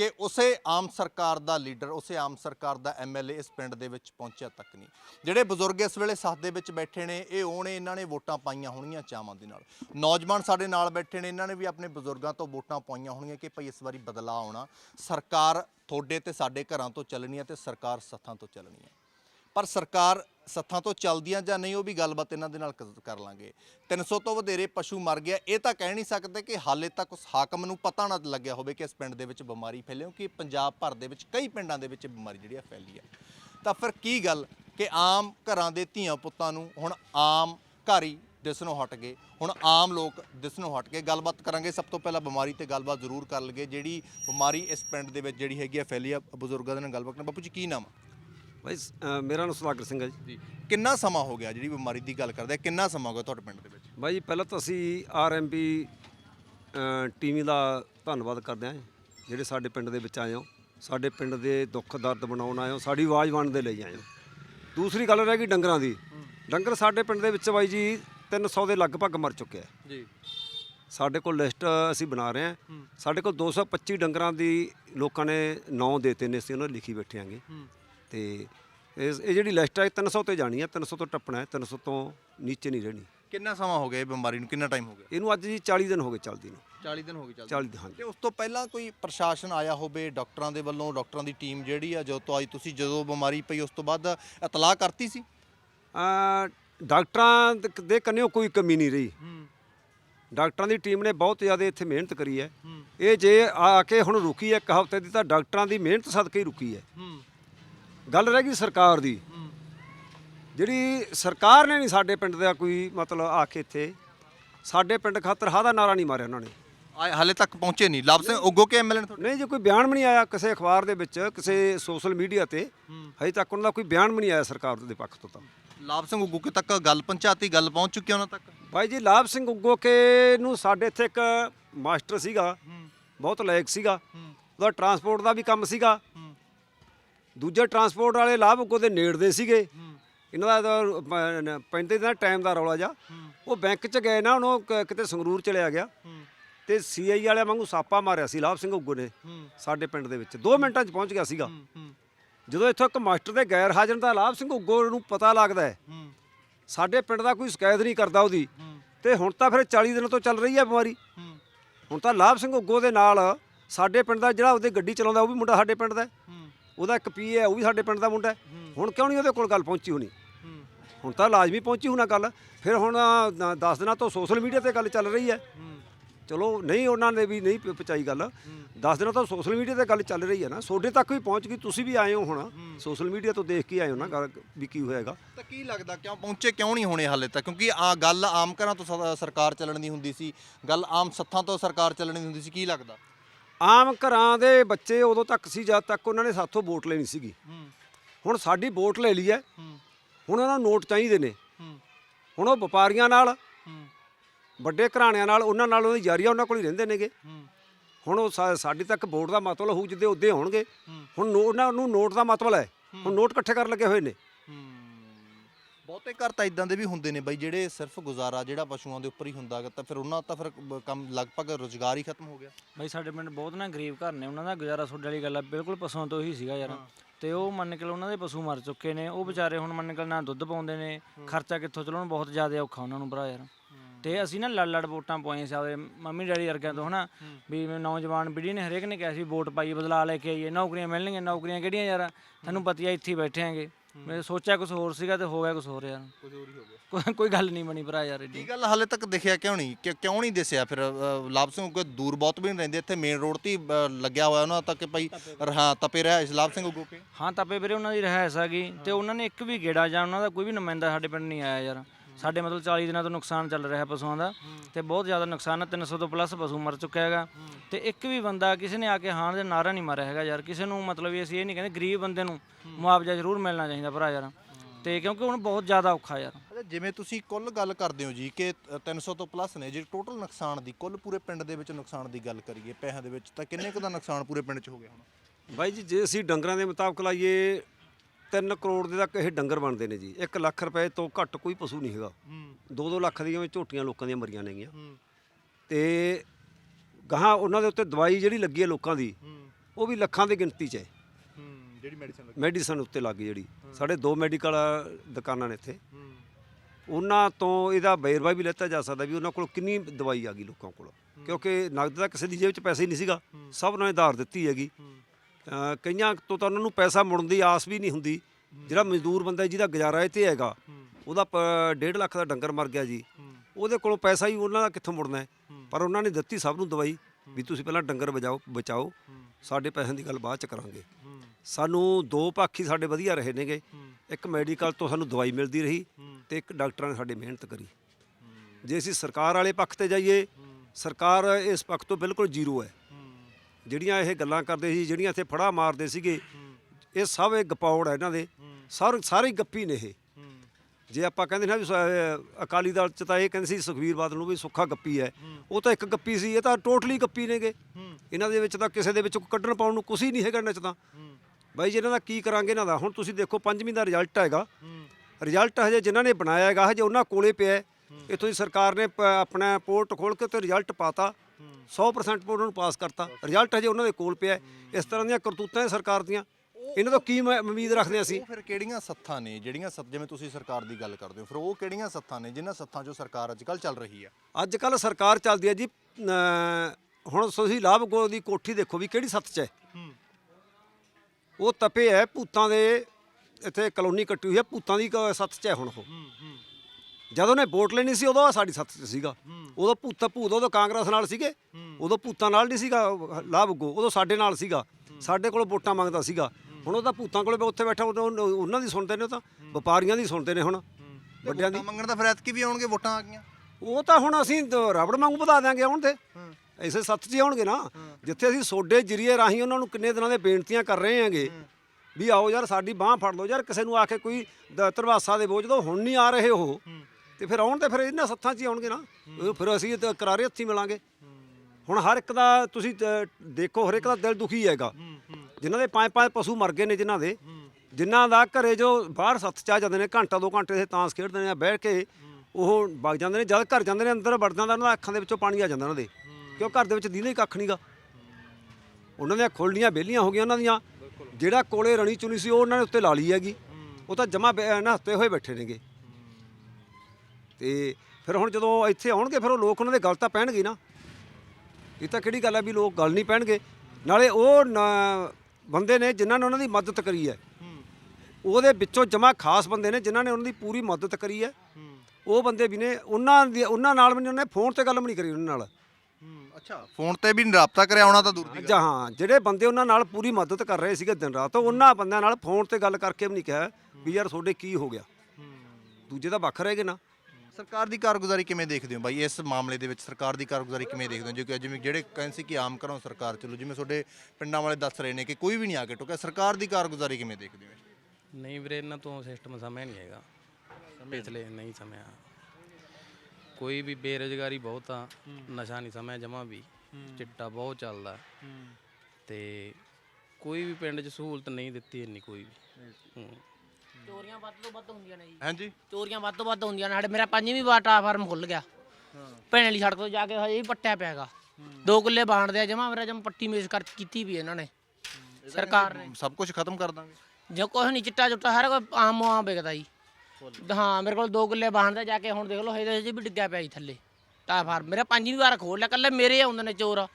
ਕਿ ਉਸੇ ਆਮ ਸਰਕਾਰ ਦਾ ਲੀਡਰ, ਉਸੇ ਆਮ ਸਰਕਾਰ ਦਾ ਐਮਐਲਏ ਇਸ ਪਿੰਡ ਦੇ ਵਿੱਚ ਪਹੁੰਚਿਆ ਤੱਕ ਨਹੀਂ। ਜਿਹੜੇ ਬਜ਼ੁਰਗ ਇਸ ਵੇਲੇ ਸੱਥ ਦੇ ਵਿੱਚ ਬੈਠੇ ਨੇ, ਇਹ ਉਹਨੇ ਇਹਨਾਂ ਨੇ ਵੋਟਾਂ ਪਾਈਆਂ ਹੋਣੀਆਂ ਚਾਵਾਂ ਦੇ ਨਾਲ। ਨੌਜਵਾਨ ਸਾਡੇ ਨਾਲ ਬੈਠੇ ਨੇ, ਇਹਨਾਂ ਨੇ ਵੀ ਆਪਣੇ ਬਜ਼ੁਰਗਾਂ ਤੋਂ ਵੋਟਾਂ ਪਾਈਆਂ ਹੋਣਗੀਆਂ ਕਿ ਭਈ ਇਸ ਵਾਰੀ ਬਦਲਾਅ ਆਉਣਾ। ਸਰਕਾਰ ਤੁਹਾਡੇ ਤੇ ਸਾਡੇ ਘਰਾਂ ਤੋਂ ਚੱਲਣੀ ਹੈ ਤੇ ਸਰਕਾਰ ਸੱਥਾਂ ਤੋਂ ਚੱਲਣੀ ਹੈ। ਪਰ ਸਰਕਾਰ ਸੱਥਾਂ ਤੋਂ ਚੱਲਦੀਆਂ ਜਾਂ ਨਹੀਂ, ਉਹ ਵੀ ਗੱਲਬਾਤ ਇਹਨਾਂ ਦੇ ਨਾਲ ਕ- ਕਰ ਲਾਂਗੇ। 300 ਤੋਂ ਵਧੇਰੇ ਪਸ਼ੂ ਮਰ ਗਿਆ। ਇਹ ਤਾਂ ਕਹਿ ਨਹੀਂ ਸਕਦੇ ਕਿ ਹਾਲੇ ਤੱਕ ਉਸ ਹਾਕਮ ਨੂੰ ਪਤਾ ਨਾ ਲੱਗਿਆ ਹੋਵੇ ਕਿ ਇਸ ਪਿੰਡ ਦੇ ਵਿੱਚ ਬਿਮਾਰੀ ਫੈਲੀ, ਕਿਉਂਕਿ ਪੰਜਾਬ ਭਰ ਦੇ ਵਿੱਚ ਕਈ ਪਿੰਡਾਂ ਦੇ ਵਿੱਚ ਬਿਮਾਰੀ ਜਿਹੜੀ ਆ ਫੈਲੀ ਆ। ਤਾਂ ਫਿਰ ਕੀ ਗੱਲ ਕਿ ਆਮ ਘਰਾਂ ਦੇ ਧੀਆਂ ਪੁੱਤਾਂ ਨੂੰ ਹੁਣ ਆਮ ਘਰ ਹੀ ਦਿਸਣੋਂ ਹਟ ਗਏ, ਹੁਣ ਆਮ ਲੋਕ ਦਿਸਣੋਂ ਹਟ ਗਏ। ਗੱਲਬਾਤ ਕਰਾਂਗੇ, ਸਭ ਤੋਂ ਪਹਿਲਾਂ ਬਿਮਾਰੀ ਤੇ ਗੱਲਬਾਤ ਜ਼ਰੂਰ ਕਰ ਲਈਏ। ਜਿਹੜੀ ਬਿਮਾਰੀ ਇਸ ਪਿੰਡ ਦੇ ਵਿੱਚ ਜਿਹੜੀ ਹੈਗੀ ਆ ਫੈਲੀ ਆ, ਬਜ਼ੁਰਗਾਂ ਦੇ ਨਾਲ ਗੱਲਬਾਤ ਕਰਨ। ਬਾਪੂ ਜੀ, ਕੀ ਨਾਮ ਆ? ਭਾਈ ਸ- ਅ, ਮੇਰਾ ਨਾਮ ਸੁਦਾਗਰ ਸਿੰਘ ਹੈ ਜੀ। ਜੀ। ਕਿੰਨਾ ਸਮਾਂ ਹੋ ਗਿਆ ਜਿਹੜੀ ਬਿਮਾਰੀ ਦੀ ਗੱਲ ਕਰਦੇ ਆ? ਕਿੰਨਾ ਸਮਾਂ ਹੋ ਗਿਆ ਤੁਹਾਡੇ ਪਿੰਡ ਦੇ ਵਿੱਚ? ਬਾਈ ਜੀ ਪਹਿਲਾਂ ਤਾਂ ਅਸੀਂ ਆਰਐਮਪੀ ਟੀਵੀ ਦਾ ਧੰਨਵਾਦ ਕਰਦੇ ਹਾਂ ਜਿਹੜੇ ਸਾਡੇ ਪਿੰਡ ਦੇ ਵਿੱਚ ਆਏ ਹੋ। ਸਾਡੇ ਪਿੰਡ ਦੇ ਦੁੱਖ ਦਰਦ ਬਣਾਉਣ ਆਏ ਹੋ ਸਾਡੀ ਆਵਾਜ਼ ਬਣਨ ਦੇ ਲਈ ਆਏ ਹੋ। ਦੂਸਰੀ ਗੱਲ ਰਹਿ ਗਈ ਡੰਗਰਾਂ ਦੀ। ਡੰਗਰ ਸਾਡੇ ਪਿੰਡ ਦੇ ਵਿੱਚ ਬਾਈ ਜੀ 300 ਦੇ ਲਗਭਗ ਮਰ ਚੁੱਕੇ ਆ। ਜੀ। ਸਾਡੇ ਕੋਲ ਲਿਸਟ ਅਸੀਂ ਬਣਾ ਰਹੇ ਹਾਂ। ਸਾਡੇ ਕੋਲ 225 ਡੰਗਰਾਂ ਦੀ ਲੋਕਾਂ ਨੇ ਨਾਂ ਦੇਤੇ ਨੇ ਅਸੀਂ ਉਹਨਾਂ ਨੂੰ ਲਿਖੀ ਬੈਠੇ ਆਂਗੇ ਤੇ ਇਸ- ਇਹ ਜਿਹੜੀ ਲਿਸਟ ਹੈ ਇਹ 300 ਤੇ ਜਾਣੀ ਹੈ 300 ਤੋਂ ਟੱਪਣਾ ਹੈ 300 ਤੋਂ ਨੀਚੇ ਨਹੀਂ ਰਹਿਣੀ। ਕਿੰਨਾ ਸਮਾਂ ਹੋ ਗਿਆ ਇਹ ਬਿਮਾਰੀ ਨੂੰ? ਕਿੰਨਾ ਟਾਈਮ ਹੋ ਗਿਆ? ਇਹਨੂੰ ਅੱਜ ਜੀ 40 ਦਿਨ ਹੋ ਗਏ ਚੱਲਦੀ ਨੂੰ। 40 ਦਿਨ ਹੋ ਗਏ 40 ਦਿਨ ਹਾਂਜੀ। ਤੇ ਉਸ ਤੋਂ ਪਹਿਲਾਂ ਕੋਈ ਪ੍ਰਸ਼ਾਸਨ ਆਇਆ ਹੋਵੇ ਡਾਕਟਰਾਂ ਦੇ ਵੱਲੋਂ ਡਾਕਟਰਾਂ ਦੀ ਟੀਮ ਜਿਹੜੀ ਆ ਜਦੋਂ ਤੋਂ ਆਈ ਤੁਸੀਂ ਜਦੋਂ ਬਿਮਾਰੀ ਪਈ ਉਸ ਤੋਂ ਬਾਅਦ ਇਤਲਾਹ ਕਰਤੀ ਸੀ? ਅ ਡਾਕਟਰਾਂ ਦ- ਦੇ ਕੰਨਿਓ ਕੋਈ ਕਮੀ ਨਹੀਂ ਰਹੀ। ਡਾਕਟਰਾਂ ਦੀ ਟੀਮ ਨੇ ਬਹੁਤ ਜ਼ਿਆਦਾ ਇੱਥੇ ਮਿਹਨਤ ਕਰੀ ਹੈ। ਇਹ ਜੇ ਆ ਕੇ ਹੁਣ ਰੁਕੀ ਹੈ ਇੱਕ ਹਫ਼ਤੇ ਦੀ ਤਾਂ ਡਾਕਟਰਾਂ ਦੀ ਮਿਹਨਤ ਸਦਕੇ ਹੀ ਰੁਕੀ ਹੈ। ਗੱਲ ਰਹਿ ਗਈ ਸਰਕਾਰ ਦੀ। ਜਿਹੜੀ ਸਰਕਾਰ ਨੇ ਨਹੀਂ ਸਾਡੇ ਪਿੰਡ ਦਾ ਕੋਈ ਮਤਲਬ ਆ ਕੇ ਇੱਥੇ ਸਾਡੇ ਪਿੰਡ ਖਾਤਰ ਹਾਂ ਦਾ ਨਾਰਾ ਨਹੀਂ ਮਾਰਿਆ ਉਹਨਾਂ ਨੇ। ਆਏ ਹਾਲੇ ਤੱਕ ਪਹੁੰਚੇ ਨਹੀਂ। ਸਿੰਘ ਉਗੋ ਕੇ ਐਮਐਲਏ ਤੁਹਾਡੇ? ਨਹੀਂ ਜੇ ਕੋਈ ਬਿਆਨ ਵੀ ਨਹੀਂ ਆਇਆ ਕਿਸੇ ਅਖਬਾਰ ਦੇ ਵਿੱਚ ਕਿਸੇ ਸੋਸ਼ਲ ਮੀਡੀਆ ਤੇ। ਹਜੇ ਤੱਕ ਉਹਨਾਂ ਦਾ ਕੋਈ ਬਿਆਨ ਵੀ ਨਹੀਂ ਆਇਆ ਸਰਕਾਰ ਦੇ ਪੱਖ ਤੋਂ ਤਾਂ। ਲਾਭ ਸਿੰਘ ਗੁੱਗੇ ਤੱਕ ਗੱਲ ਪਹੁੰਚਾਤੀ ਗੱਲ ਪਹੁੰਚ ਚੁੱਕੀ ਉਹਨਾਂ ਤੱਕ? ਬਾਈ ਜੀ ਲਾਭ ਸਿੰਘ ਉਗੋਕੇ ਨੂੰ ਸਾਡੇ ਇੱਥੇ ਇੱਕ ਮਾਸਟਰ ਸੀਗਾ। ਬਹੁਤ ਲਾਇਕ ਸੀਗਾ। ਉਹਦਾ ਟਰਾਂਸਪੋਰਟ ਦਾ ਵੀ ਕੰਮ ਸੀਗਾ। ਦੂਜੇ ਟਰਾਂਸਪੋਰਟ ਵਾਲੇ ਲਾਭ ਉਗੋ ਦੇ ਨੇੜਦੇ ਸੀਗੇ। ਇਹਨਾਂ ਦਾ ਤਾਂ ਪ- ਪੈਂਦੇ ਟਾਈਮ ਦਾ ਰੌਲਾ ਜਾ। ਉਹ ਬੈਂਕ 'ਚ ਗਏ ਨਾ, ਉਹਨੂੰ ਕਿਤੇ ਸੰਗਰੂਰ ਚਲਿਆ ਗਿਆ। ਤੇ ਸੀਆਈ ਵਾਲਿਆਂ ਵਾਂਗੂ ਸਾਪਾ ਮਾਰਿਆ ਸੀ, ਲਾਭ ਸਿੰਘ ਉਗੋ ਨੇ ਸਾਡੇ ਪਿੰਡ ਦੇ ਵਿੱਚ। 2 ਮਿੰਟਾਂ 'ਚ ਪਹੁੰਚ ਗਿਆ ਸੀਗਾ। ਜਦੋਂ ਇੱਥੋਂ ਇੱਕ ਮਾਸਟਰ ਦੇ ਗੈਰ ਹਾਜ਼ਰ ਦਾ ਲਾਭ ਸਿੰਘ ਉਗੋ ਨੂੰ ਪਤਾ ਲੱਗਦਾ ਹੈ, ਸਾਡੇ ਪਿੰਡ ਦਾ ਕੋਈ ਸ਼ਿਕਾਇਤ ਨਹੀਂ ਕਰਦਾ ਉਹਦੀ। ਤੇ ਹੁਣ ਤਾਂ ਫਿਰ 40 ਦਿਨ ਤੋਂ ਚੱਲ ਰਹੀ ਹੈ ਬਿਮਾਰੀ। ਹੁਣ ਤਾਂ ਲਾਭ ਸਿੰਘ ਉਗੋ ਦੇ ਨਾਲ ਸਾਡੇ ਪਿੰਡ ਦਾ ਜਿਹੜਾ ਉਹਦੇ ਗੱਡੀ ਚਲਾਉਂਦਾ, ਉਹ ਵੀ ਮੁੰਡਾ ਸਾਡੇ ਪਿੰਡ ਦਾ ਉਹਦਾ ਇੱਕ ਪੀ ਹੈ ਉਹ ਵੀ ਸਾਡੇ ਪਿੰਡ ਦਾ ਮੁੰਡਾ ਹੈ। ਹੁਣ ਕਿਉਂ ਨਹੀਂ ਉਹਦੇ ਕੋਲ ਗੱਲ ਪਹੁੰਚੀ ਹੋਣੀ? ਹੁਣ ਤਾਂ ਲਾਜ਼ਮੀ ਪਹੁੰਚੀ ਹੋਣਾ ਗੱਲ। ਫਿਰ ਹੁਣ 10 ਦਿਨਾਂ ਤੋਂ ਸੋਸ਼ਲ ਮੀਡੀਆ ਤੇ ਗੱਲ ਚੱਲ ਰਹੀ ਹੈ। ਚਲੋ ਨਹੀਂ ਉਹਨਾਂ ਨੇ ਵੀ ਨਹੀਂ ਪ- ਪਹੁੰਚਾਈ ਗੱਲ। 10 ਦਿਨਾਂ ਤੋਂ ਸੋਸ਼ਲ ਮੀਡੀਆ ਤੇ ਗੱਲ ਚੱਲ ਰਹੀ ਹੈ ਨਾ। ਤੁਹਾਡੇ ਤੱਕ ਵੀ ਪਹੁੰਚ ਗਈ ਤੁਸੀਂ ਵੀ ਆਏ ਹੋ ਹੁਣ। ਸੋਸ਼ਲ ਮੀਡੀਆ ਤੋਂ ਦੇਖ ਕੇ ਆਏ ਹੋ ਨਾ ਗੱਲ ਵੀ ਕੀ ਹੋਏਗਾ। ਤਾਂ ਕੀ ਲੱਗਦਾ ਕਿਉਂ ਪਹੁੰਚੇ ਕਿਉਂ ਨਹੀਂ ਹੋਣੇ ਹਾਲੇ ਤੱਕ? ਕਿਉਂਕਿ ਆ ਗੱਲ ਆਮ ਘਰਾਂ ਤੋਂ ਸ- ਸਰਕਾਰ ਚੱਲਣ ਦੀ ਹੁੰਦੀ ਸੀ। ਗੱਲ ਆਮ ਸੱਥਾਂ ਤੋਂ ਸਰਕਾਰ ਚੱਲਣ ਦੀ ਹੁੰਦੀ ਸੀ। ਕੀ ਲੱਗਦਾ? ਆਮ ਘਰਾਂ ਦੇ ਬੱਚੇ ਉਦੋਂ ਤੱਕ ਸੀ ਜਦ ਤੱਕ ਉਹਨਾਂ ਨੇ ਸਾਥੋਂ ਵੋਟ ਲੈਣੀ ਸੀਗੀ। ਹੁਣ ਸਾਡੀ ਵੋਟ ਲੈ ਲਈ ਹੈ। ਹੁਣ ਉਹਨਾਂ ਨੂੰ ਨੋਟ ਚਾਹੀਦੇ ਨੇ। ਹੁਣ ਉਹ ਵਪਾਰੀਆਂ ਨਾਲ ਵੱਡੇ ਘਰਾਣਿਆਂ ਨਾਲ ਉਹਨਾਂ ਨਾਲ ਉਹਦੀ ਜਾਰੀ ਆ ਉਹਨਾਂ ਕੋਲ ਹੀ ਰਹਿੰਦੇ ਨੇਗੇ। ਹੁਣ ਉਹ ਸਾਡੀ ਤੱਕ ਵੋਟ ਦਾ ਮਤਲਬ ਹੋਊ ਜਿੱਦੇ ਉਹਦੇ ਹੋਣਗੇ। ਹੁਣ ਉਹਨਾਂ ਨੂੰ ਨੋਟ ਦਾ ਮਤਲਬ ਹੈ। ਹੁਣ ਨੋਟ ਇਕੱਠੇ ਕਰਨ ਲੱਗੇ ਹੋਏ ਨੇ। ਬਹੁਤੇ ਘਰ ਤਾਂ ਇਦਾਂ ਦੇ ਵੀ ਹੁੰਦੇ ਨੇ ਬਾਈ ਜਿਹੜੇ ਸਿਰਫ ਗੁਜ਼ਾਰਾ ਜਿਹੜਾ ਪਸ਼ੂਆਂ ਦੇ ਉੱਪਰ ਹੀ ਹੁੰਦਾ ਗਾ ਤਾਂ ਫਿਰ ਉਹਨਾਂ ਦਾ ਤਾਂ ਫਿਰ ਬ- ਕੰਮ ਲਗਭਗ ਰੋਜ਼ਗਾਰ ਹੀ ਖਤਮ ਹੋ ਗਿਆ। ਬਈ ਸਾਡੇ ਪਿੰਡ ਬਹੁਤ ਨਾ ਗਰੀਬ ਘਰ ਨੇ ਉਹਨਾਂ ਦਾ ਗੁਜ਼ਾਰਾ ਸੋਡੇ ਵਾਲੀ ਗੱਲ ਆ ਬਿਲਕੁਲ ਪਸ਼ੂਆਂ ਤੋਂ ਹੀ ਸੀਗਾ ਯਾਰ। ਤੇ ਉਹ ਮੰਨ ਕੇ ਲਓ ਉਹਨਾਂ ਦੇ ਪਸ਼ੂ ਮਰ ਚੁੱਕੇ ਨੇ ਉਹ ਵਿਚਾਰੇ ਹੁਣ ਮੰਨ ਕੇ ਲਓ ਨਾ ਦੁੱਧ ਪਾਉਂਦੇ ਨੇ ਖਰਚਾ ਕਿੱਥੋਂ ਚਲਾਉਣ ਬਹੁਤ ਜ਼ਿਆਦਾ ਔਖਾ ਉਹਨਾਂ ਨੂੰ ਭਰਾ ਯਾਰ। ਤੇ ਅਸੀਂ ਨਾ ਲੜ ਲੜ ਵੋਟਾਂ ਪਵਾਈਆਂ ਸੀ ਆਪਦੇ ਮੰਮੀ ਡੈਡੀ ਵਰਗਿਆਂ ਤੋਂ ਹਨਾ? ਵੀ ਨੌਜਵਾਨ ਪੀੜ੍ਹੀ ਨੇ ਹਰੇਕ ਨੇ ਕਿਹਾ ਸੀ ਵੋਟ ਪਾਈ ਬਦਲਾ ਲੈ ਕੇ ਆਈਏ ਨੌਕਰੀਆਂ ਮਿਲਣਗੀਆਂ ਨੌਕਰੀਆਂ ਕਿਹੜੀਆਂ ਯਾਰ? ਤੁਹਾਨੂੰ ਪਤੀ ਆ ਇੱਥੇ ਹੀ ਬੈਠੇ ਆਂਗੇ ਮੈਂ ਸੋਚਿਆ ਕੁਝ ਹੋਰ ਸੀਗਾ ਤੇ ਹੋ ਗਿਆ ਕੁਝ ਹੋਰ ਯਾਰ। ਕੋਈ- ਗੱਲ ਨਹੀਂ ਬਣੀ ਭਰਾ ਯਾਰ ਏਡੀ। ਗੱਲ ਹਾਲੇ ਤੱਕ ਦੇਖਿਆ ਕਿਉਂ ਨਹੀਂ? ਕਿ- ਕਿਉਂ ਨਹੀਂ ਦੱਸਿਆ? ਫਿਰ ਲਾਭ ਸਿੰਘ ਕੋਈ ਦੂਰ ਬਹੁਤ ਵੀ ਨਹੀਂ ਰਹਿੰਦੇ। ਇੱਥੇ ਮੇਨ ਰੋਡ ਤੇ ਲੱਗਿਆ ਹੋਇਆ ਉਹਨਾਂ ਤੱਕ ਭਾਈ ਹਾਂ ਤਪੇ ਰਿਹਾ ਇਸ ਲਾਭ ਸਿੰਘ ਗੋਪੀ ਹਾਂ ਤਪੇ ਵੀਰੇ ਉਹਨਾਂ ਦੀ ਰਹਿਸ ਹੈਗੀ ਤੇ ਉਹਨਾਂ ਨੇ ਇੱਕ ਵੀ ਗੇੜਾ ਜਾਂ ਉਹਨਾਂ ਦਾ ਕੋਈ ਵੀ ਨੁਮਾਇੰਦਾ ਸਾਡੇ ਪਿੰਡ ਨਹੀਂ ਆਇਆ ਯਾਰ। ਸਾਡੇ ਮਤਲਬ 40 ਦਿਨਾਂ ਤੋਂ ਨੁਕਸਾਨ ਚੱਲ ਰਿਹਾ ਪਸ਼ੂਆਂ ਦਾ ਤੇ ਬਹੁਤ ਜ਼ਿਆਦਾ ਨੁਕਸਾਨ ਹੈ 300 ਤੋਂ ਪਲੱਸ ਪਸ਼ੂ ਮਰ ਚੁੱਕਿਆ ਹੈਗਾ। ਤੇ ਇੱਕ ਵੀ ਬੰਦਾ ਕਿਸੇ ਨੇ ਆ ਕੇ ਹਾਂ ਦੇ ਨਾਰਾ ਨਹੀਂ ਮਾਰਿਆ ਹੈਗਾ ਯਾਰ ਕਿਸੇ ਨੂੰ ਮਤਲਬ ਵੀ ਅਸੀਂ ਇਹ ਨਹੀਂ ਕਹਿੰਦੇ ਗਰੀਬ ਬੰਦੇ ਨੂੰ ਮੁਆਵਜ਼ਾ ਜ਼ਰੂਰ ਮਿਲਣਾ ਚਾਹੀਦਾ ਭਰਾ ਯਾਰ। ਤੇ ਕਿਉਂਕਿ ਹੁਣ ਬਹੁਤ ਜ਼ਿਆਦਾ ਔਖਾ ਯਾਰ। ਅੱਛਾ ਜਿਵੇਂ ਤੁਸੀਂ ਕੁੱਲ ਗੱਲ ਕਰਦੇ ਹੋ ਜੀ ਕਿ ਅ, 300 ਤੋਂ ਪਲੱਸ ਨੇ ਜੇ ਟੋਟਲ ਨੁਕਸਾਨ ਦੀ ਕੁੱਲ ਪੂਰੇ ਪਿੰਡ ਦੇ ਵਿੱਚ ਨੁਕਸਾਨ ਦੀ ਗੱਲ ਕਰੀਏ ਪੈਸਿਆਂ ਦੇ ਵਿੱਚ ਤਾਂ ਕਿੰਨੇ ਕੁ ਦਾ ਨੁਕਸਾਨ ਪੂਰੇ ਪਿੰਡ 'ਚ ਹੋ ਗਿਆ ਹੁਣ? ਬਾਈ ਜੀ ਜੇ ਅਸੀਂ ਡੰਗਰਾਂ ਦੇ ਮੁਤਾਬਕ ਲਾਈਏ 3 ਕਰੋੜ ਦੇ ਤੱਕ ਇਹ ਡੰਗਰ ਬਣਦੇ ਨੇ ਜੀ। 1 ਲੱਖ ਰੁਪਏ ਤੋਂ ਘੱਟ ਕੋਈ ਪਸ਼ੂ ਨਹੀਂ ਹੈਗਾ। 2-2 ਲੱਖ ਦੀਆਂ ਝੋਟੀਆਂ ਲੋਕਾਂ ਦੀਆਂ ਮਰੀਆਂ ਨੇਗੀਆਂ। ਤੇ ਗਾਹਾਂ ਉਹਨਾਂ ਦੇ ਉੱਤੇ ਦਵਾਈ ਜਿਹੜੀ ਲੱਗੀ ਹੈ ਲੋਕਾਂ ਦੀ ਉਹ ਵੀ ਲੱਖਾਂ ਦੀ ਗਿਣਤੀ 'ਚ ਹੈ। ਜਿਹੜੀ ਮੈਡੀਸਨ ਮੈਡੀਸਨ ਉੱਤੇ ਲੱਗ ਜਿਹੜੀ। ਸਾਡੇ ਦੋ ਮੈਡੀਕਲ ਦੁਕਾਨਾਂ ਨੇ ਇੱਥੇ। ਉਹਨਾਂ ਤੋਂ ਇਹਦਾ ਵੇਰਵਾ ਵੀ ਲੈਤਾ ਜਾ ਸਕਦਾ ਵੀ ਉਹਨਾਂ ਕੋਲ ਕਿੰਨੀ ਦਵਾਈ ਆ ਗਈ ਲੋਕਾਂ ਕੋਲ। ਕਿਉਂਕਿ ਨਗਦ ਤਾਂ ਕਿਸੇ ਦੀ ਜੇਬ 'ਚ ਪੈਸੇ ਹੀ ਨਹੀਂ ਸੀਗਾ। ਸਭ ਉਹਨਾਂ ਨੇ ਧਾਰ ਦਿੱਤੀ ਹੈਗੀ। ਕਈਆਂ ਤੋਂ ਤਾਂ ਉਹਨਾਂ ਨੂੰ ਪੈਸਾ ਮੁੜਨ ਦੀ ਆਸ ਵੀ ਨਹੀਂ ਹੁੰਦੀ। ਜਿਹੜਾ ਮਜ਼ਦੂਰ ਬੰਦਾ ਜਿਹਦਾ ਗੁਜ਼ਾਰਾ ਇੱਥੇ ਹੈਗਾ, ਉਹਦਾ 1.5 ਲੱਖ ਦਾ ਡੰਗਰ ਮਰ ਗਿਆ ਜੀ। ਉਹਦੇ ਕੋਲੋਂ ਪੈਸਾ ਹੀ ਉਹਨਾਂ ਦਾ ਕਿੱਥੋਂ ਮੁੜਨਾ ਹੈ? ਪਰ ਉਹਨਾਂ ਨੇ ਦਿੱਤੀ ਸਭ ਨੂੰ ਦਵਾਈ ਵੀ ਤੁਸੀਂ ਪਹਿਲਾਂ ਡੰਗਰ ਬਚਾਓ ਬਚਾਓ। ਸਾਡੇ ਪੈਸਿਆਂ ਦੀ ਗੱਲ ਬਾਅਦ ਚ ਕਰਾਂਗੇ। ਸਾਨੂੰ ਦੋ ਪੱਖ ਹੀ ਸਾਡੇ ਵਧੀਆ ਰਹੇ ਨੇਗੇ। ਇੱਕ ਮੈਡੀਕਲ ਤੋਂ ਸਾਨੂੰ ਦਵਾਈ ਮਿਲਦੀ ਰਹੀ ਤੇ ਇੱਕ ਡਾਕਟਰਾਂ ਨੇ ਸਾਡੇ ਮਿਹਨਤ ਕਰੀ। ਜੇ ਅਸੀਂ ਸਰਕਾਰ ਵਾਲੇ ਪੱਖ ਤੇ ਜਾਈਏ, ਸਰਕਾਰ ਇਸ ਪੱਖ ਤੋਂ ਬਿਲਕੁਲ ਜ਼ੀਰੋ ਹੈ। ਜਿਹੜੀਆਂ ਇਹ ਗੱਲਾਂ ਕਰਦੇ ਸੀ, ਜਿਹੜੀਆਂ ਇੱਥੇ ਫੜਾ ਮਾਰਦੇ ਸੀਗੇ, ਇਹ ਸਭ ਇਹ ਗਪੌੜ ਹੈ ਇਹਨਾਂ ਦੇ। ਸਾਰੇ ਸਾਰੇ ਗੱਪੀ ਨੇ ਇਹ। ਜੇ ਆਪਾਂ ਕਹਿੰਦੇ ਨਾ ਵੀ ਅਕਾਲੀ ਦਲ ਚ ਤਾਂ ਇਹ ਕਹਿੰਦੇ ਸੀ, ਸੁਖਵੀਰ ਬਾਦਲ ਨੂੰ ਵੀ ਸੁੱਖਾ ਗੱਪੀ ਹੈ। ਉਹ ਤਾਂ ਇੱਕ ਗੱਪੀ ਸੀ, ਇਹ ਤਾਂ ਟੋਟਲੀ ਗੱਪੀ ਨੇਗੇ। ਇਹਨਾਂ ਦੇ ਵਿੱਚ ਤਾਂ ਕਿਸੇ ਦੇ ਵਿੱਚ ਕੱਢਣ ਪਾਉਣ ਨੂੰ ਕੁਝ ਹੀ ਨਹੀਂ ਹੈਗਾ ਇਹਨਾਂ ਚ ਤਾਂ। ਬਾਈ ਜੀ, ਇਹਨਾਂ ਦਾ ਕੀ ਕਰਾਂਗੇ ਇਹਨਾਂ ਦਾ? ਹੁਣ ਤੁਸੀਂ ਦੇਖੋ, ਪੰਜਵੀਂ ਦਾ ਰਿਜ਼ਲਟ ਹੈਗਾ। ਰਿਜ਼ਲਟ ਹਜੇ ਜਿਨ੍ਹਾਂ ਨੇ ਬਣਾਇਆ ਹੈਗਾ, ਹਜੇ ਉਹਨਾਂ ਕੋਲੇ ਪਿਆ ਹੈ। ਇੱਥੋਂ ਦੀ ਸਰਕਾਰ ਨੇ ਆਪਣਾ ਪੋਰਟ ਖੋਲ ਕੇ ਤੇ ਰਿਜ਼ਲਟ ਪਾਤਾ। 100% ਪੋਰਟ ਨੂੰ ਪਾਸ ਕਰਤਾ। ਰਿਜ਼ਲਟ ਹਜੇ ਉਹਨਾਂ ਦੇ ਕੋਲ ਪਿਆ ਹੈ। ਇਸ ਤਰ੍ਹਾਂ ਦੀਆਂ ਕਰਤੂਤਾਂ ਹੈ ਸਰਕਾਰ ਦੀਆਂ। ਇਹਨਾਂ ਤੋਂ ਕੀ ਮ- ਉਮੀਦ ਰੱਖਦੇ ਹਾਂ ਅਸੀਂ? ਉਹ ਫਿਰ ਕਿਹੜੀਆਂ ਸੱਥਾਂ ਨੇ? ਜਿਹੜੀਆਂ ਸੱਥ ਜਿਵੇਂ ਤੁਸੀਂ ਸਰਕਾਰ ਦੀ ਗੱਲ ਕਰਦੇ ਹੋ ਫਿਰ ਉਹ ਕਿਹੜੀਆਂ ਸੱਥਾਂ ਨੇ ਜਿਨ੍ਹਾਂ ਸੱਥਾਂ 'ਚੋਂ ਸਰਕਾਰ ਅੱਜ ਕੱਲ ਚੱਲ ਰਹੀ ਆ ਅੱਜ ਕੱਲ ਸਰਕਾਰ ਚੱਲਦੀ ਹੈ ਜੀ ਅਮ ਹੁਣ ਤੁਸੀਂ ਲਾਭ ਗੋ ਦੀ ਕੋਠੀ ਦੇਖੋ ਵੀ ਕਿਹੜੀ ਸੱਤ 'ਚ ਹੈ। ਉਹ ਤਪੇ ਹੈ ਭੂਤਾਂ ਦੇ ਇੱਥੇ ਕਲੋਨੀ ਕੱਟੀ ਹੋਈ ਹੈ ਭੂਤਾਂ ਦੀ ਕ- ਸੱਤ 'ਚ ਹੈ ਹੁਣ ਉਹ। ਜਦੋਂ ਨੇ ਵੋਟ ਲੈਣੀ ਸੀ ਉਦੋਂ ਆਹ ਸਾਡੀ ਸੱਤ 'ਚ ਸੀਗਾ। ਉਦੋਂ ਭੂਤਾ ਭੂਤ ਉਦੋਂ ਕਾਂਗਰਸ ਨਾਲ ਸੀਗੇ। ਉਦੋਂ ਭੂਤਾਂ ਨਾਲ ਨਹੀਂ ਸੀਗਾ ਲਾਭ ਗੋ ਉਦੋਂ ਸਾਡੇ ਨਾਲ ਸੀਗਾ। ਸਾਡੇ ਕੋਲ ਵੋਟਾਂ ਮੰਗਦਾ ਸੀਗਾ। ਹੁਣ ਉਹ ਤਾਂ ਭੂਤਾਂ ਕੋਲੇ ਉੱਥੇ ਬੈਠਾ ਉਹ- ਉਹ- ਉਹਨਾਂ ਦੀ ਸੁਣਦੇ ਨੇ ਉਹ ਤਾਂ। ਵਪਾਰੀਆਂ ਦੀ ਸੁਣਦੇ ਨੇ ਹੁਣ। ਵੱਡਿਆਂ ਦੀ। ਮੰਗਣ ਦਾ ਫਿਰ ਐਤਕੀ ਵੀ ਆਉਣਗੇ ਵੋਟਾਂ ਆ ਗਈਆਂ? ਉਹ ਤਾਂ ਹੁਣ ਅਸੀਂ ਦ- ਰਬੜ ਵਾਂਗੂ ਵਧਾ ਦਿਆਂਗੇ ਹੁਣ ਤੇ। ਐਸੇ ਸੱਤ ਜੀ ਆਉਣਗੇ ਨਾ। ਜਿੱਥੇ ਅਸੀਂ ਸੋਡੇ ਜਰੀਏ ਰਾਹੀਂ ਉਹਨਾਂ ਨੂੰ ਕਿੰਨੇ ਦਿਨਾਂ ਦੇ ਬੇਨਤੀਆਂ ਕਰ ਰਹੇ ਹਾਂਗੇ। ਵੀ ਆਓ ਯਾਰ ਸਾਡੀ ਬਾਹ ਫੜ ਲਓ ਯਾਰ। ਕਿਸੇ ਨੂੰ ਆ ਕੇ ਕੋਈ ਦ- ਧਰਵਾਸਾ ਦੇ ਬੋਝ ਜਦੋਂ ਹੁਣ ਨਹੀਂ ਆ ਰਹੇ ਉਹ। ਤੇ ਫਿਰ ਆਉਣ ਤੇ ਫਿਰ ਇਹਨਾਂ ਸੱਥਾਂ 'ਚ ਹੀ ਆਉਣਗੇ ਨਾ। ਫਿਰ ਅਸੀਂ ਤਾਂ ਕਰਾਰੇ ਹੱਥੀ ਮਿਲਾਂਗੇ। ਹੁਣ ਹਰ ਇੱਕ ਦਾ ਤੁਸੀਂ ਅ, ਦੇਖੋ ਹਰ ਇੱਕ ਦਾ ਦਿਲ ਦੁਖੀ ਹੈਗਾ। ਜਿਨ੍ਹਾਂ ਦੇ ਪੰਜ ਪੰਜ ਪਸ਼ੂ ਮਰ ਗਏ ਨੇ ਜਿਨ੍ਹਾਂ ਦੇ ਜਿਨ੍ਹਾਂ ਦਾ ਘਰੇ ਜੋ ਬਾਹਰ ਸੱਥ ਚ ਆ ਜਾਂਦੇ ਨੇ ਘੰਟਾ ਦੋ ਘੰਟੇ ਦੇ ਤਾਂਸ ਖੇਡਦੇ ਨੇ ਬਹਿ ਕੇ ਉਹ ਵਗ ਜਾਂਦੇ ਨੇ ਜਦ ਘਰ ਜਾਂਦੇ ਨੇ ਅੰਦਰ ਵੜ ਜਾਂਦਾ ਉਹਨਾਂ ਦਾ ਅੱਖਾਂ ਦੇ ਵਿੱਚੋਂ ਪਾਣੀ ਆ ਜਾਂਦਾ ਉਹਨਾਂ ਦੇ। ਕਿਉਂ ਘਰ ਦੇ ਵਿੱਚ ਦੀਨੇ ਕੱਖ ਨਹੀਂਗਾ ਉਹਨਾਂ ਦੀਆਂ ਖੁੱਲ੍ਹਣੀਆਂ ਵਿਹਲੀਆਂ ਹੋ ਗਈਆਂ ਉਹਨਾਂ ਦੀਆਂ। ਜਿਹੜਾ ਕੋਲੇ ਰਣੀ ਚੁਣੀ ਸੀ ਉਹ ਉਹਨਾਂ ਨੇ ਉੱਤੇ ਲਾ ਲਈ ਹੈਗੀ। ਉਹ ਤਾਂ ਜਮਾ ਨਾ ਹੱਤੇ ਹੋਏ ਬੈਠੇ ਨੇਗੇ। ਤੇ ਫਿਰ ਹੁਣ ਜਦੋਂ ਇੱਥੇ ਆਉਣਗੇ ਫਿਰ ਉਹ ਲੋਕ ਉਹਨਾਂ ਦੇ ਗੱਲ ਤਾਂ ਪੈਣਗੇ ਨਾ। ਇਹ ਤਾਂ ਕਿਹੜੀ ਗੱਲ ਹੈ ਵੀ ਲੋਕ ਗੱਲ ਨਹੀਂ ਪੈਣਗੇ? ਨਾਲੇ ਉਹ ਨਾ- ਬੰਦੇ ਨੇ ਜਿਨ੍ਹਾਂ ਨੇ ਉਹਨਾਂ ਦੀ ਮਦਦ ਕਰੀ ਹੈ ਉਹਦੇ ਵਿੱਚੋਂ ਜਮਾ ਖਾਸ ਬੰਦੇ ਨੇ ਜਿਨ੍ਹਾਂ ਨੇ ਉਹਨਾਂ ਦੀ ਪੂਰੀ ਮਦਦ ਕਰੀ ਹੈ। ਉਹ ਬੰਦੇ ਵੀ ਨੇ ਉਹਨਾਂ ਦੀ ਉਹਨਾਂ ਨਾਲ ਵੀ ਨਹੀਂ ਉਹਨੇ ਫੋਨ ਤੇ ਗੱਲ ਵੀ ਨਹੀਂ ਕਰੀ ਉਹਨਾਂ ਨਾਲ। ਅੱਛਾ ਫੋਨ ਤੇ ਵੀ ਰਾਬਤਾ ਕਰਿਆ ਆਉਣਾ ਤਾਂ ਦੂਰ ਦੀ ਗੱਲ। ਜਾਂ ਹਾਂ ਜਿਹੜੇ ਬੰਦੇ ਉਹਨਾਂ ਨਾਲ ਪੂਰੀ ਮਦਦ ਕਰ ਰਹੇ ਸੀਗੇ ਦਿਨ ਰਾਤ ਉਹਨਾਂ ਬੰਦਿਆਂ ਨਾਲ ਫੋਨ ਤੇ ਗੱਲ ਕਰਕੇ ਵੀ ਨਹੀਂ ਕਿਹਾ ਵੀ ਯਾਰ ਤੁਹਾਡੇ ਕੀ ਹੋ ਗਿਆ। ਦੂਜੇ ਤਾਂ ਵੱਖ ਰਹਿ ਗਏ ਨਾ। ਸਰਕਾਰ ਦੀ ਕਾਰਗੁਜ਼ਾਰੀ ਕਿਵੇਂ ਦੇਖਦੇ ਹੋ ਬਾਈ? ਇਸ ਮਾਮਲੇ ਦੇ ਵਿੱਚ ਸਰਕਾਰ ਦੀ ਕਾਰਗੁਜ਼ਾਰੀ ਕਿਵੇਂ ਦੇਖਦੇ ਹੋ? ਜਿਵੇਂ ਜਿਵੇਂ ਜਿਹੜੇ ਕਹਿੰਦੇ ਸੀ ਕਿ ਆਮ ਘਰੋਂ ਸਰਕਾਰ ਚੱਲੂ ਜਿਵੇਂ ਤੁਹਾਡੇ ਪਿੰਡਾਂ ਵਾਲੇ ਦੱਸ ਰਹੇ ਨੇ ਕਿ ਕੋਈ ਵੀ ਨਹੀਂ ਆ ਕੇ ਟੁਕਿਆ ਸਰਕਾਰ ਦੀ ਕਾਰਗੁਜ਼ਾਰੀ ਕਿਵੇਂ ਦੇਖਦੇ ਹੋ? ਨਹੀਂ ਵੀਰੇ ਇਹਨਾਂ ਤੋਂ ਸਿਸਟਮ ਸਮਝ ਨਹੀਂ ਹੈਗਾ। ਪਿਛਲੇ ਨਹੀਂ ਸਮਿਆ ਕੋਈ ਵੀ ਬੇਰੁਜ਼ਗਾਰੀ ਬਹੁਤ ਆ ਨਸ਼ਾ ਨਹੀਂ ਸਮਿਆ ਜਮਾ ਵੀ। ਚਿੱਟਾ ਬਹੁਤ ਚੱਲਦਾ। ਤੇ ਕੋਈ ਵੀ ਪਿੰਡ 'ਚ ਸਹੂਲਤ ਨਹੀਂ ਦਿੱਤੀ ਇੰਨੀ ਕੋਈ ਵੀ। ਚੋਰੀਆਂ ਵੱਧ ਤੋਂ ਵੱਧ ਹੁੰਦੀਆਂ ਨੇ ਜੀ। ਹਾਂਜੀ। ਚੋਰੀਆਂ ਵੱਧ ਤੋਂ ਵੱਧ ਹੁੰਦੀਆਂ ਨੇ। ਸਾਡੇ ਮੇਰਾ ਪੰਜਵੀਂ ਵਾਰ ਟਰਾਫਾਰਮ ਖੁੱਲ ਗਿਆ। ਭੈਣ ਵਾਲੀ ਸੜਕ ਤੋਂ ਜਾ ਕੇ ਹਜੇ ਵੀ ਪੱਟਿਆ ਪਿਆਗਾ। ਦੋ ਕਿੱਲੇ ਬਾਣਦੇ ਆ ਜਮਾ ਮੇਰਾ ਜਮ ਪੱਟੀ ਮੇਜ਼ ਕਰ ਕੀਤੀ ਵੀ ਇਹਨਾਂ ਨੇ। ਸਰਕਾਰ ਨੇ। ਸਭ ਕੁਝ ਖਤਮ ਕਰ ਦਾਂਗੇ। ਜੇ ਕੁਛ ਨਹੀਂ ਚਿੱਟਾ ਚੁੱਟਾ ਹਰ ਕੋਈ ਆਮ ਆਮ ਵਿਕਦਾ ਜੀ। ਹਾਂ ਮੇਰੇ ਕੋਲ ਦੋ ਕਿੱਲੇ ਬਾਣਦੇ ਜਾ ਕੇ ਹੁਣ ਦੇਖ ਲਓ ਹਜੇ ਹਜੇ ਵੀ ਡਿੱਗਿਆ ਪਿਆ ਜੀ ਥੱਲੇ। ਟਰਾਫਾਰਮ ਮੇਰਾ ਪੰਜਵੀਂ ਵਾਰ ਖੋਲ ਲਿਆ ਕੱਲੇ ਮੇਰੇ ਆਉਂਦੇ ਨੇ ਚੋਰ।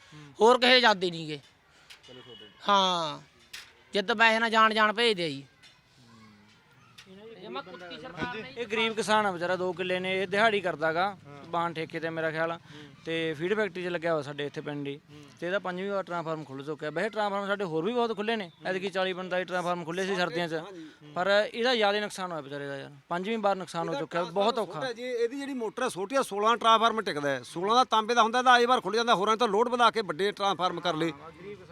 ਹੋਰ ਕਿਸੇ ਜਾਂਦੇ ਨਹੀਂਗੇ ਹਾਂ। ਜਿੱਦ ਪੈਸੇ ਨਾਲ ਜਾਣ ਜਾਣ ਭੇਜਦੇ ਆ ਜੀ। ਜਮਾ ਕੁੱਤੀ ਸਰਕਾਰ ਨੇ ਇਹ ਗਰੀਬ ਕਿਸਾਨ ਆ ਵਿਚਾਰਾ 2 ਕਿੱਲੇ ਨੇ ਇਹ ਦਿਹਾੜੀ ਕਰਦਾਗਾ ਬਾਣ ਠੇਕੇ ਤੇ ਮੇਰਾ ਖਿਆਲ। ਆ ਤੇ ਫੀਡ ਫੈਕਟਰੀ 'ਚ ਲੱਗਿਆ ਹੋਇਆ ਸਾਡੇ ਇੱਥੇ ਪਿੰਡ ਹੀ। ਤੇ ਇਹਦਾ ਪੰਜਵੀਂ ਵਾਰ ਟ੍ਰਾਂਸਫਾਰਮ ਖੁੱਲ ਚੁੱਕਿਆ। ਵੈਸੇ ਟ੍ਰਾਂਸਫਾਰਮ ਸਾਡੇ ਹੋਰ ਵੀ ਬਹੁਤ ਖੁੱਲੇ ਨੇ। ਐਤਕੀ 40 45 ਟ੍ਰਾਂਸਫਾਰਮ ਖੁੱਲੇ ਸੀ ਸਰਦੀਆਂ 'ਚ। ਪਰ ਇਹਦਾ ਜ਼ਿਆਦਾ ਨੁਕਸਾਨ ਹੋਇਆ ਵਿਚਾਰੇ ਦਾ ਯਾਰ। ਪੰਜਵੀਂ ਵਾਰ ਨੁਕਸਾਨ ਹੋ ਚੁੱਕਿਆ ਬਹੁਤ ਔਖਾ। ਜੀ ਇਹਦੀ ਜਿਹੜੀ ਮੋਟਰ ਹੈ ਛੋਟੀ ਆ 16 ਟਰਾਂਸਫਾਰਮਰ ਟਿਕਦਾ ਹੈ। 16 ਦਾ ਤਾਂਬੇ ਦਾ ਹੁੰਦਾ ਤਾਂ ਆਈ ਵਾਰ ਖੁੱਲ ਜਾਂਦਾ ਹੋਰਾਂ ਨੇ ਤਾਂ ਲੋਡ ਵਧਾ ਕੇ ਵੱਡੇ ਟਰਾਂਸਫਾਰਮ ਕਰ ਲਏ।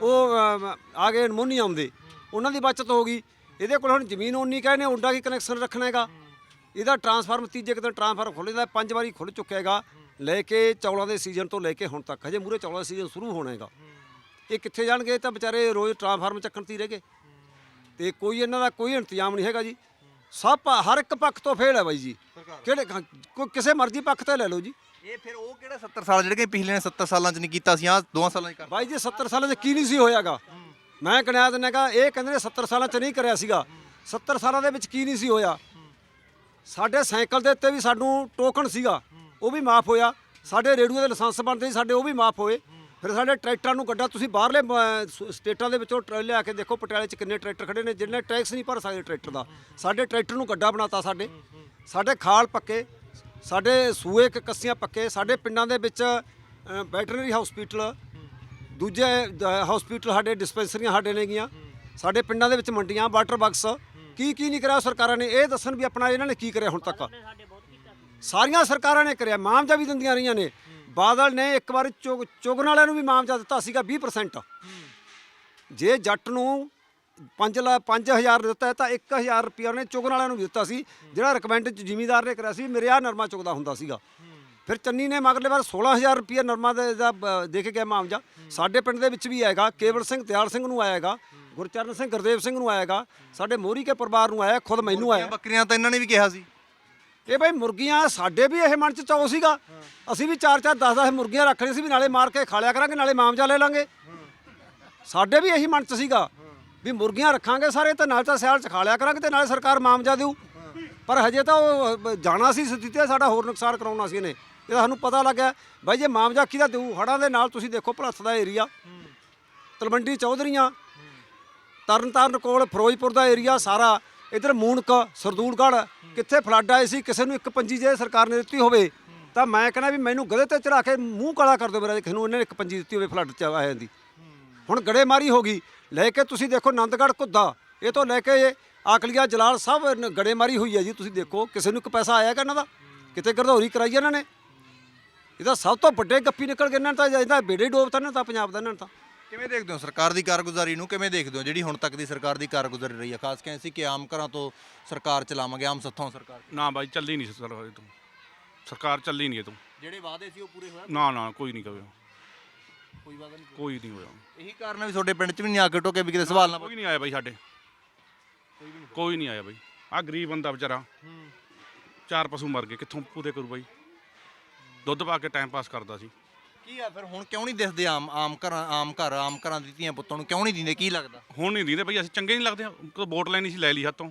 ਉਹ ਅਮ, ਆ ਗਏ ਨਮੂਨੀ ਆਉਂਦੇ। ਉਹਨਾਂ ਦੀ ਬਚਤ ਹੋ ਗਈ। ਇਹਦੇ ਕੋਲ ਹੁਣ ਜ਼ਮੀਨ ਉਨੀ ਕਹਿੰਦੇ ਉੱਡਾ ਕੀ ਕਨੈਕਸ਼ਨ ਰੱਖਣਾ ਹੈਗਾ? ਇਹਦਾ ਟਰਾਂਸਫਾਰਮ ਤੀਜੇ ਕਿਤੇ ਟਰਾਂਸਫਾਰਮ ਖੁੱਲ ਜਾਂਦਾ ਪੰਜ ਵਾਰੀ ਖੁੱਲ ਚੁੱਕਿਆ ਹੈਗਾ। ਲੈ ਕੇ ਚੌਲਾਂ ਦੇ ਸੀਜ਼ਨ ਤੋਂ ਲੈ ਕੇ ਹੁਣ ਤੱਕ ਹਜੇ ਮੂਰੇ ਚੌਲਾਂ ਦਾ ਸੀਜ਼ਨ ਸ਼ੁਰੂ ਹੋਣਾ ਹੈਗਾ। ਇਹ ਕਿੱਥੇ ਜਾਣਗੇ? ਤਾਂ ਵਿਚਾਰੇ ਰੋਜ਼ ਟਰਾਂਸਫਾਰਮ ਚੱਕਣ ਤੀ ਰਹਿ ਗਏ। ਤੇ ਕੋਈ ਇਹਨਾਂ ਦਾ ਕੋਈ ਇੰਤਜ਼ਾਮ ਨਹੀਂ ਹੈਗਾ ਜੀ। ਸਭ ਹਰ ਇੱਕ ਪੱਖ ਤੋਂ ਫੇਲ ਹੈ ਬਾਈ ਜੀ। ਕਿਹੜੇ ਕੋਈ ਕਿਸੇ ਮਰਜ਼ੀ ਪੱਖ ਤੇ ਲੈ ਲਓ ਜੀ। ਇਹ ਫਿਰ ਉਹ ਕਿਹੜਾ 70 ਸਾਲ ਜਿਹੜੇ ਕਿ ਪਿਛਲੇ ਨੇ 70 ਸਾਲਾਂ 'ਚ ਨਹੀਂ ਕੀਤਾ ਸੀ ਆ ਦੋਆਂ ਸਾਲਾਂ 'ਚ ਕਰ ਬਾਈ ਜੀ 70 ਸਾਲਾਂ 'ਚ ਕੀ ਨਹੀਂ ਸੀ ਹੋਇਆਗਾ। ਮੈਂ ਕਨਿਆ ਦਿੰਨਾਗਾ ਇਹ ਕਹਿੰਦੇ ਨੇ 70 ਸਾਲਾਂ 'ਚ ਨਹੀਂ ਕਰਿਆ ਸੀਗਾ। 70 ਸਾਲਾਂ ਦੇ ਵਿੱਚ ਕੀ ਨਹੀਂ ਸੀ ਹੋਇਆ। ਸਾਡੇ ਸਾਈਕਲ ਦੇ ਉੱਤੇ ਵੀ ਸਾਨੂੰ ਟੋਕਨ ਸੀਗਾ, ਉਹ ਵੀ ਮਾਫ ਹੋਇਆ। ਸਾਡੇ ਰੇਡੂਏ ਦੇ ਲਾਇਸੈਂਸ ਬਣਦੇ ਸੀ, ਸਾਡੇ ਉਹ ਵੀ ਮਾਫ ਹੋਏ। ਫਿਰ ਸਾਡੇ ਟਰੈਕਟਰਾਂ ਨੂੰ ਗੱਡਾ ਤੁਸੀਂ ਬਾਹਰਲੇ ਸ- ਸਟੇਟਾਂ ਦੇ ਵਿੱਚੋਂ ਟਰ- ਲਿਆ ਕੇ ਦੇਖੋ ਪਟਿਆਲੇ 'ਚ ਕਿੰਨੇ ਟਰੈਕਟਰ ਖੜੇ ਨੇ, ਜਿੰਨੇ ਟੈਕਸ ਨਹੀਂ ਭਰ ਸਕਦੇ ਟਰੈਕਟਰ ਦਾ। ਸਾਡੇ ਟਰੈਕਟਰ ਨੂੰ ਗੱਡਾ ਬਣਾਤਾ ਸਾਡੇ। ਸਾਡੇ ਖਾਲ ਪੱਕੇ, ਸਾਡੇ ਸੂਏ ਕ- ਕੱਸੀਆਂ ਪੱਕੇ, ਸਾਡੇ ਪਿੰਡਾਂ ਦੇ ਵਿੱਚ ਵੈਟਰਨਰੀ ਹਸਪੀਟਲ ਦੂਜੇ ਹਸਪੀਟਲ ਸਾਡੇ ਡਿਸਪੈਂਸਰੀਆਂ ਸਾਡੇ ਨੇਗੀਆਂ ਸਾਡੇ ਪਿੰਡਾਂ ਦੇ ਵਿੱਚ ਮੰਡੀਆਂ ਵਾਟਰ ਬਾਕਸ ਕੀ ਕੀ ਨਹੀਂ ਕਰਿਆ ਸਰਕਾਰਾਂ ਨੇ? ਇਹ ਦੱਸਣ ਵੀ ਆਪਣਾ ਇਹਨਾਂ ਨੇ ਕੀ ਕਰਿਆ ਹੁਣ ਤੱਕ। ਸਾਰੀਆਂ ਸਰਕਾਰਾਂ ਨੇ ਕਰਿਆ ਮਾਮਜਾ ਵੀ ਦਿੰਦੀਆਂ ਰਹੀਆਂ ਨੇ। ਬਾਦਲ ਨੇ ਇੱਕ ਵਾਰ ਚੁਗ ਚੁਗਣ ਵਾਲਿਆਂ ਨੂੰ ਵੀ ਮਾਮਜਾ ਦਿੱਤਾ ਸੀਗਾ 20% ਜੇ ਜੱਟ ਨੂੰ 5 ਲਾ 5000 ਦਿੱਤਾ ਹੈ ਤਾਂ 1000 ਰੁਪਇਆ ਉਹਨੇ ਚੁਗਣ ਵਾਲਿਆਂ ਨੂੰ ਵੀ ਦਿੱਤਾ ਸੀ। ਜਿਹੜਾ ਰეკਮੈਂਡ ਜ਼ਿਮੀਦਾਰ ਨੇ ਕਰਿਆ ਸੀ ਮੇਰੇ ਆ ਨਰਮਾ ਚੁਗਦਾ ਹੁੰਦਾ ਸੀਗਾ। ਫਿਰ ਚੰਨੀ ਨੇ ਮਗਰਲੇ ਵਾਰ 16000 ਰੁਪਇਆ ਨਰਮਾ ਦੇ ਦਾ ਬ- ਦੇ ਕੇ ਗਿਆ ਮਾਮਜਾ। ਸਾਡੇ ਪਿੰਡ ਦੇ ਵਿੱਚ ਵੀ ਆਏਗਾ ਕੇਵਲ ਸਿੰਘ ਦਿਆਲ ਸਿੰਘ ਨੂੰ ਆਏਗਾ ਗੁਰਚਰਨ ਸਿੰਘ ਗੁਰਦੇਵ ਸਿੰਘ ਨੂੰ ਆਏਗਾ ਸਾਡੇ ਮੋਹਰੀ ਕੇ ਪਰਿਵਾਰ ਨੂੰ ਆਇਆ ਖੁਦ ਮੈਨੂੰ ਆਇਆ। ਬੱਕਰੀਆਂ ਤਾਂ ਇਹਨਾਂ ਨੇ ਵੀ ਕਿਹਾ ਸੀ। ਇਹ ਬਈ ਮੁਰਗੀਆਂ ਸਾਡੇ ਵੀ ਇਹ ਮਨ ਚ ਚਾਅ ਸੀਗਾ। ਅਸੀਂ ਵੀ 4-4 10-10 ਮੁਰਗੀਆਂ ਰੱਖਣੀ ਸੀ ਵੀ ਨਾਲੇ ਮਾਰ ਕੇ ਖਾ ਲਿਆ ਕਰਾਂਗੇ ਨਾਲੇ ਮਾਮਜਾ ਲੈ ਲਾਂਗੇ। ਸਾਡੇ ਵੀ ਇਹੀ ਮਨ ਚ ਸੀਗਾ ਵੀ ਮੁਰਗੀਆਂ ਰੱਖਾਂਗੇ ਸਾਰੇ ਤੇ ਨਾਲ ਤਾਂ ਸਿਆਲ ਚ ਖਾ ਲਿਆ ਕਰਾਂਗੇ ਤੇ ਨਾਲੇ ਸਰਕਾਰ ਮਾਮਜਾ ਦੇਊ। ਪਰ ਹਜੇ ਤਾਂ ਉਹ ਬ- ਜਾਣਾ ਸੀ ਸਥਿਤੀ ਤੇ ਸਾਡਾ ਹੋਰ ਨੁਕਸਾਨ ਕਰਾਉਣਾ ਸੀ ਇਹਨੇ। ਇਹ ਸਾਨੂੰ ਪਤਾ ਲੱਗਿਆ, ਬਾਈ ਜੇ ਮਾਮਜਾ ਕਿਹਦਾ ਦੇਊ ਹੜਾਂ ਦੇ ਨਾਲ ਤੁਸੀਂ ਦੇਖੋ ਭਲੱਥ ਦਾ ਏਰੀਆ। ਤਲਵੰਡੀ ਚੌਧਰੀਆਂ, ਤਰਨਤਾਰਨ ਕੋਲ ਫਿਰੋਜ਼ਪੁਰ ਦਾ ਏਰੀਆ ਸਾਰਾ, ਇਧਰ ਮੂਣਕ ਸਰਦੂਲਗੜ੍ਹ, ਕਿੱਥੇ ਫਲੱਡ ਆਏ ਸੀ, ਕਿਸੇ ਨੂੰ ਇੱਕ ਪੰਜੀ ਜੇ ਸਰਕਾਰ ਨੇ ਦਿੱਤੀ ਹੋਵੇ, ਤਾਂ ਮੈਂ ਕਹਿੰਦਾ ਵੀ ਮੈਨੂੰ ਗਲੇ ਤੇ ਚੜਾ ਕੇ ਮੂੰਹ ਕਾਲਾ ਕਰ ਦਿਓ ਮੇਰਾ, ਜੇ ਕਿਸੇ ਨੂੰ ਇਹਨੇ ਇੱਕ ਪੰਜੀ ਦਿੱਤੀ ਹੋਵੇ ਫਲੱਡ ਚ ਆਇਆ ਦੀ। ਹੁਣ ਗੜੇਮਾਰੀ ਹੋ ਗਈ, ਲੈ ਕੇ ਤੁਸੀਂ ਦੇਖੋ ਨੰਦਗੜ੍ਹ ਕੁੱਦਾ ਇਹ ਤੋਂ ਲੈ ਕੇ ਆਕਲੀਆ ਜਲਾਲ ਸਭ ਗੜੇਮਾਰੀ ਹੋਈ ਹੈ ਜੀ, ਤੁਸੀਂ ਦੇਖੋ, ਕਿਸੇ ਨੂੰ ਇੱਕ ਪੈਸਾ ਆਇਆ ਕਿ ਇਹਨਾਂ ਦਾ? ਕਿਤੇ ਗਰਦੌਰੀ ਕਰਾਈ ਇਹਨਾਂ ਨੇ? ਇਹਦਾ ਸਭ ਤੋਂ ਵੱਡੇ ਗੱਪੀ ਨਿਕਲ ਗਏ ਇਹਨਾਂ ਨੇ ਤਾਂ ਇਹਦਾ ਬੇੜੇ ਡੋਬਤਾ ਇਹਨਾਂ ਨੇ ਤਾਂ ਪੰਜਾਬ ਦਾ ਇਹਨਾਂ ਨੇ ਤਾਂ। ਕਿਵੇਂ ਦੇਖਦੇ ਹੋ ਸਰਕਾਰ ਦੀ ਕਾਰਗੁਜ਼ਾਰੀ ਨੂੰ ਕਿਵੇਂ ਦੇਖਦੇ ਹੋ ਜਿਹੜੀ ਹੁਣ ਤੱਕ ਦੀ ਸਰਕਾਰ ਦੀ ਕਾਰਗੁਜ਼ਾਰੀ ਰਹੀ ਹੈ ਖਾਸ ਕਰਕੇ ਸੀ ਕਿ ਆਮ ਘਰਾਂ ਤੋਂ ਸਰਕਾਰ ਚਲਾਵਾਂਗੇ ਆਮ ਸੱਥੋਂ ਸਰਕਾਰ ਨਾ ਬਾਈ ਚੱਲੀ ਨਹੀਂ ਸਰ ਹੋਏ ਤੂੰ। ਸਰਕਾਰ ਚੱਲੀ ਨਹੀਂ ਇਹ ਤੂੰ। ਜਿਹੜੇ ਵਾਅਦੇ ਸੀ ਉਹ ਪੂਰੇ ਹੋਏ ਨਾ ਨਾ ਕੋਈ ਨਹੀਂ ਕਰਿਆ। ਕੋਈ ਵਾਅਦਾ ਨਹੀਂ ਕੋਈ ਨਹੀਂ ਹੋਇਆ। ਇਹੀ ਕਾਰਨ ਹੈ ਵੀ ਤੁਹਾਡੇ ਪਿੰਡ 'ਚ ਵੀ ਨਹੀਂ ਆ ਕੇ ਟੋਕੇ ਵੀ ਕਿਤੇ ਸਵਾਲ ਨਾ ਕੋਈ ਨਹੀਂ ਆਇਆ ਬਾਈ ਸਾਡੇ। ਕੋਈ ਨਹੀਂ ਆਇਆ ਬਾਈ। ਆ ਗਰੀਬ ਬੰਦਾ ਵਿਚਾਰਾ। ਚਾਰ ਪਸ਼ੂ ਮਰ ਗਏ। ਕਿੱਥੋਂ ਪੂਰੇ ਕਰੂ ਬਾਈ? ਦੁੱਧ ਪਾ ਕੇ ਟਾਈਮ ਪਾਸ ਕਰਦਾ ਸੀ। ਕੀ ਆ ਫਿਰ? ਹੁਣ ਕਿਉਂ ਨਹੀਂ ਦਿਸਦੇ ਆਮ ਆਮ ਘਰਾਂ ਆਮ ਘਰ ਆਮ ਘਰਾਂ ਦੀ ਧੀਆਂ ਪੁੱਤਾਂ ਨੂੰ? ਕਿਉਂ ਨਹੀਂ ਦਿੰਦੇ? ਕੀ ਲੱਗਦਾ? ਹੁਣ ਨਹੀਂ ਦਿੰਦੇ ਬਾਈ ਅਸੀਂ ਚੰਗੇ ਨਹੀਂ ਲੱਗਦੇ। ਕੋਈ ਵੋਟ ਲੈਣੀ ਸੀ ਲੈ ਲਈ ਹੱਥੋਂ।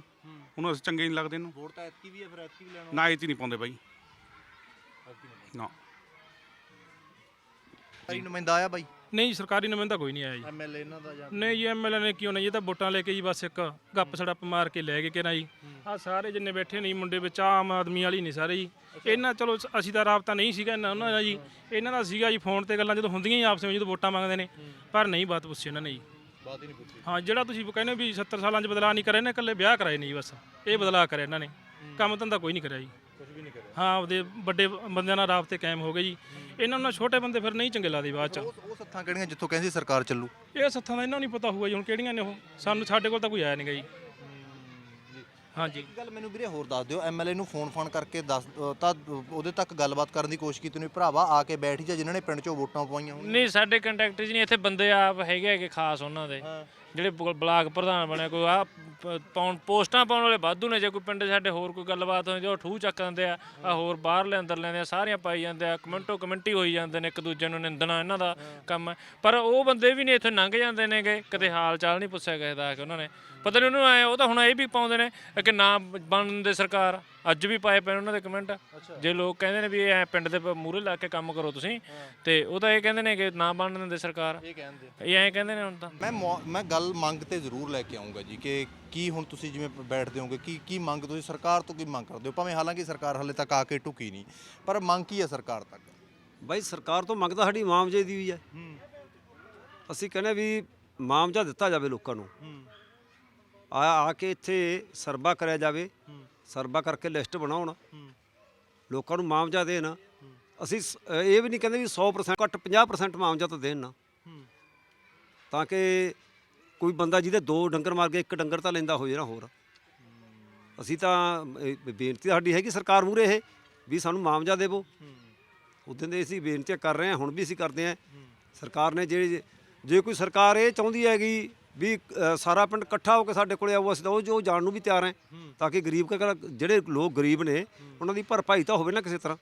ਹੁਣ ਅਸੀਂ ਚੰਗੇ ਨਹੀਂ ਲੱਗਦੇ ਇਹਨੂੰ। ਵੋਟ ਤਾਂ ਐਤਕੀ ਵੀ ਹੈ ਫਿਰ ਐਤਕੀ ਵੀ ਲੈਣਾ ਨਾ ਇਹ ਨਹੀਂ ਪਾਉਂਦੇ ਬਾਈ। ਨਾ। ਸਰਕਾਰੀ ਨੁਮਾਇੰਦਾ ਆਇਆ ਬਾਈ। ਨਹੀਂ ਜੀ, ਸਰਕਾਰੀ ਨੁਮਾਇੰਦਾ ਕੋਈ ਨਹੀਂ ਆਇਆ ਜੀ। ਐਮਐਲਏ ਇਹਨਾਂ ਦਾ ਜਾਂ ਨਹੀਂ ਜੀ ਐਮਐਲਏ ਨੇ ਕਿਉਂ ਨਹੀਂ? ਇਹ ਤਾਂ ਵੋਟਾਂ ਲੈ ਕੇ ਜੀ ਬਸ ਇੱਕ ਗੱਪ ਸੜੱਪ ਮਾਰ ਕੇ ਲੈ ਗਏ ਕਿਹਨਾਂ ਜੀ। ਆ ਸਾਰੇ ਜਿੰਨੇ ਬੈਠੇ ਨੇ ਜੀ ਮੁੰਡੇ ਵਿੱਚ ਆਮ ਆਦਮੀ ਵਾਲੀ ਨਹੀਂ ਸਾਰੇ ਜੀ। ਇਹਨਾਂ ਚਲੋ ਅਸੀਂ ਤਾਂ ਰਾਬਤਾ ਨਹੀਂ ਸੀਗਾ ਇਹਨਾਂ ਉਹਨਾਂ ਦਾ ਜੀ। ਇਹਨਾਂ ਦਾ ਸੀਗਾ ਜੀ ਫੋਨ ਤੇ ਗੱਲਾਂ ਜਦੋਂ ਹੁੰਦੀਆਂ ਹੀ ਆਪਸ ਵਿੱਚ ਜਦੋਂ ਵੋਟਾਂ ਮੰਗਦੇ ਨੇ। ਪਰ ਨਹੀਂ ਬਾਤ ਪੁੱਛੀ ਉਹਨਾਂ ਨੇ ਜੀ। ਬਾਤ ਹੀ ਨਹੀਂ ਪੁੱਛੀ। ਹਾਂ ਜਿਹੜਾ ਤੁਸੀਂ ਕਹਿੰਦੇ ਵੀ 70 ਸਾਲਾਂ 'ਚ ਬਦਲਾਅ ਨਹੀਂ ਕਰਿਆ ਨੇ ਇਕੱਲੇ ਵਿਆਹ ਕਰਾਏ ਨੇ ਜੀ ਬਸ। ਇਹ ਬਦਲਾਅ ਕਰਿਆ ਇਹਨਾਂ ਨੇ। ਕੰਮ ਧੰਦਾ ਕੋਈ ਨਹੀਂ ਕਰਿਆ ਜੀ। ਨਹੀਂ ਹਾਂ ਆਪਦੇ ਵੱਡੇ ਬੰਦਿਆਂ ਨਾਲ ਰਾਬਤੇ ਕਾਇਮ ਹੋ ਗਏ ਜੀ। ਇਹਨਾਂ ਨੂੰ ਛੋਟੇ ਬੰਦੇ ਫਿਰ ਨਹੀਂ ਚੰਗੇ ਲੱਗਦੇ ਬਾਅਦ 'ਚ। ਉਹ ਉਹ ਸੱਥਾਂ ਕਿਹੜੀਆਂ ਜਿੱਥੋਂ ਕਹਿੰਦੀ ਸਰਕਾਰ ਚੱਲੂ? ਇਹ ਸੱਥਾਂ ਦਾ ਇਹਨਾਂ ਨੂੰ ਨਹੀਂ ਪਤਾ ਹੋਊਗਾ ਜੀ ਹੁਣ ਕਿਹੜੀਆਂ ਨੇ ਉਹ। ਸਾਨੂੰ ਸਾਡੇ ਕੋਲ ਤਾਂ ਕੋਈ ਆਇਆ ਨਹੀਂਗਾ ਜੀ। ਹਾਂਜੀ ਇੱਕ ਗੱਲ ਮੈਨੂੰ ਵੀਰੇ ਹੋਰ ਦੱਸ ਦਿਓ ਐਮਐਲਏ ਨੂੰ ਫੋਨ ਫਾਨ ਕਰਕੇ ਦੱਸ ਅ, ਤਾਂ ਉਹਦੇ ਤੱਕ ਗੱਲਬਾਤ ਕਰਨ ਦੀ ਕੋਸ਼ਿਸ਼ ਕੀਤੀ ਨਹੀਂ ਭਰਾਵਾ ਆ ਕੇ ਬੈਠ ਜਾ ਜਿਨ੍ਹਾਂ ਨੇ ਪਿੰਡ 'ਚੋਂ ਵੋਟਾਂ ਪਵਾਈਆਂ ਹੋਣ ਨਹੀਂ ਸਾਡੇ ਕੰਟੈਕਟ 'ਚ ਨਹੀਂ ਇੱਥੇ ਬੰਦੇ ਆਪ ਹੈਗੇ ਹੈਗੇ ਖਾਸ ਉਹਨਾਂ ਦੇ। ਜਿਹੜੇ ਬਲ- ਬਲਾਕ ਪ੍ਰਧਾਨ ਬਣੇ ਕੋਈ ਆ ਪਾਉਣ ਪੋਸਟਾਂ ਪਾਉਣ ਵਾਲੇ ਵਾਧੂ ਨੇ ਜੇ ਕੋਈ ਪਿੰਡ 'ਚ ਸਾਡੇ ਹੋਰ ਕੋਈ ਗੱਲਬਾਤ ਹੋਈ ਜੋ ਠੂਹ ਚੱਕ ਦਿੰਦੇ ਆ ਆ ਹੋਰ ਬਾਹਰਲੇ ਅੰਦਰ ਲੈਂਦੇ ਆ ਸਾਰੀਆਂ ਪਾਈ ਜਾਂਦੇ ਆ ਕਮੈਂਟੋ ਕਮੈਂਟੀ ਹੋਈ ਜਾਂਦੇ ਨੇ ਇੱਕ ਦੂਜੇ ਨੂੰ ਨਿੰਦਣਾ ਇਹਨਾਂ ਦਾ ਕੰਮ। ਹੈ ਪਰ ਉਹ ਬੰਦੇ ਵੀ ਨਹੀਂ ਇੱਥੇ ਲੰਘ ਜਾਂਦੇ ਨੇਗੇ ਕਦੇ ਹਾਲ ਚਾਲ ਨਹੀਂ ਪੁੱਛਿਆ ਕਿਸੇ ਦਾ ਕਿ ਉਹਨਾਂ ਨੇ। ਪਤਾ ਨਹੀਂ ਉਹਨੂੰ ਆਏ ਉਹ ਤਾਂ ਹੁਣ ਇਹ ਵੀ ਪਾਉਂਦੇ ਨੇ ਕਿ ਨਾ ਬਣਨ ਦੇ ਸਰਕਾਰ। ਅੱਜ ਵੀ ਪਾਏ ਪਏ ਨੇ ਉਹਨਾਂ ਦੇ ਕਮੈਂਟ। ਜੇ ਲੋਕ ਕਹਿੰਦੇ ਨੇ ਵੀ ਇਹ ਪਿੰਡ ਦੇ ਮੂਹਰੇ ਲਾ ਕੇ ਕੰਮ ਕਰੋ ਤੁਸੀਂ ਤੇ ਉਹ ਤਾਂ ਇਹ ਕਹਿੰਦੇ ਨੇ ਕਿ ਨਾ ਬਣਨ ਦਿੰਦੇ ਸਰਕਾਰ। ਇਹ ਕਹਿੰਦੇ ਇਹ ਐਂ ਕਹਿੰਦੇ ਨੇ ਹੁਣ ਤਾਂ। ਮੈਂ ਮੌ- ਗੱਲ ਮੰਗ ਤੇ ਜ਼ਰੂਰ ਲੈ ਕੇ ਆਉਂਗਾ ਜੀ ਕਿ ਕੀ ਹੁਣ ਤੁਸੀਂ ਜਿਵੇਂ ਬੈਠਦੇ ਹੋਗੇ ਕੀ ਕੀ ਮੰਗ ਤੁਸੀਂ ਸਰਕਾਰ ਤੋਂ ਕੀ ਮੰਗ ਕਰਦੇ ਹੋ? ਭਾਵੇਂ ਹਾਲਾਂਕਿ ਸਰਕਾਰ ਹਲੇ ਤੱਕ ਆ ਕੇ ਢੁਕੀ ਨਹੀਂ ਪਰ ਮੰਗ ਕੀ ਹੈ ਸਰਕਾਰ ਤੱਕ? ਬਾਈ ਸਰਕਾਰ ਤੋਂ ਮੰਗਦਾ ਸਾਡੀ ਮਾਮਜੇ ਦੀ ਵੀ ਹੈ। ਅਸੀਂ ਕਹਿੰਦੇ ਵੀ ਮਾਮਜਾ ਦਿੱਤਾ ਜਾਵੇ ਲੋਕਾਂ ਨੂੰ। ਆ ਆ ਕੇ ਇੱਥੇ ਸਰਵਾ ਕਰਿਆ ਜਾਵੇ। ਸਰਵਾ ਕਰਕੇ ਲਿਸਟ ਬਣਾਉਣ। ਲੋਕਾਂ ਨੂੰ ਮਾਮਜਾ ਦੇਣ। ਅਸੀਂ ਸ- ਅ, ਇਹ ਵੀ ਨਹੀਂ ਕਹਿੰਦੇ ਵੀ 100% ਘੱਟ 50% ਮਾਮਜਾ ਤਾਂ ਦੇਣ ਨਾ। ਤਾਂ ਕਿ ਕੋਈ ਬੰਦਾ ਜਿਹਦੇ ਦੋ ਡੰਗਰ ਮਾਰ ਕੇ ਇੱਕ ਡੰਗਰ ਤਾਂ ਲੈਂਦਾ ਹੋਏ ਨਾ ਹੋਰ। ਅਸੀਂ ਤਾਂ ਇਹ ਬੇਨਤੀ ਸਾਡੀ ਹੈਗੀ ਸਰਕਾਰ ਮੂਰੇ ਇਹ ਵੀ ਸਾਨੂੰ ਮਾਮਜਾ ਦੇਵੋ। ਉਦੋਂ ਦੇ ਅਸੀਂ ਬੇਨਤੀਆਂ ਕਰ ਰਹੇ ਹਾਂ ਹੁਣ ਵੀ ਅਸੀਂ ਕਰਦੇ ਹਾਂ। ਸਰਕਾਰ ਨੇ ਜੇ ਜੇ ਕੋਈ ਸਰਕਾਰ ਇਹ ਚਾਹੁੰਦੀ ਹੈਗੀ ਵੀ ਅ, ਸਾਰਾ ਪਿੰਡ ਇਕੱਠਾ ਹੋ ਕੇ ਸਾਡੇ ਕੋਲੇ ਆਊ ਅਸੀਂ ਤਾਂ ਉਹ ਜੋ ਜਾਣ ਨੂੰ ਵੀ ਤਿਆਰ ਹਾਂ ਤਾਂ ਕਿ ਗਰੀਬ ਘਰ- ਜਿਹੜੇ ਲੋਕ ਗਰੀਬ ਨੇ ਉਹਨਾਂ ਦੀ ਭਰਪਾਈ ਤਾਂ ਹੋਵੇ ਨਾ ਕਿਸੇ ਤਰ੍ਹਾਂ।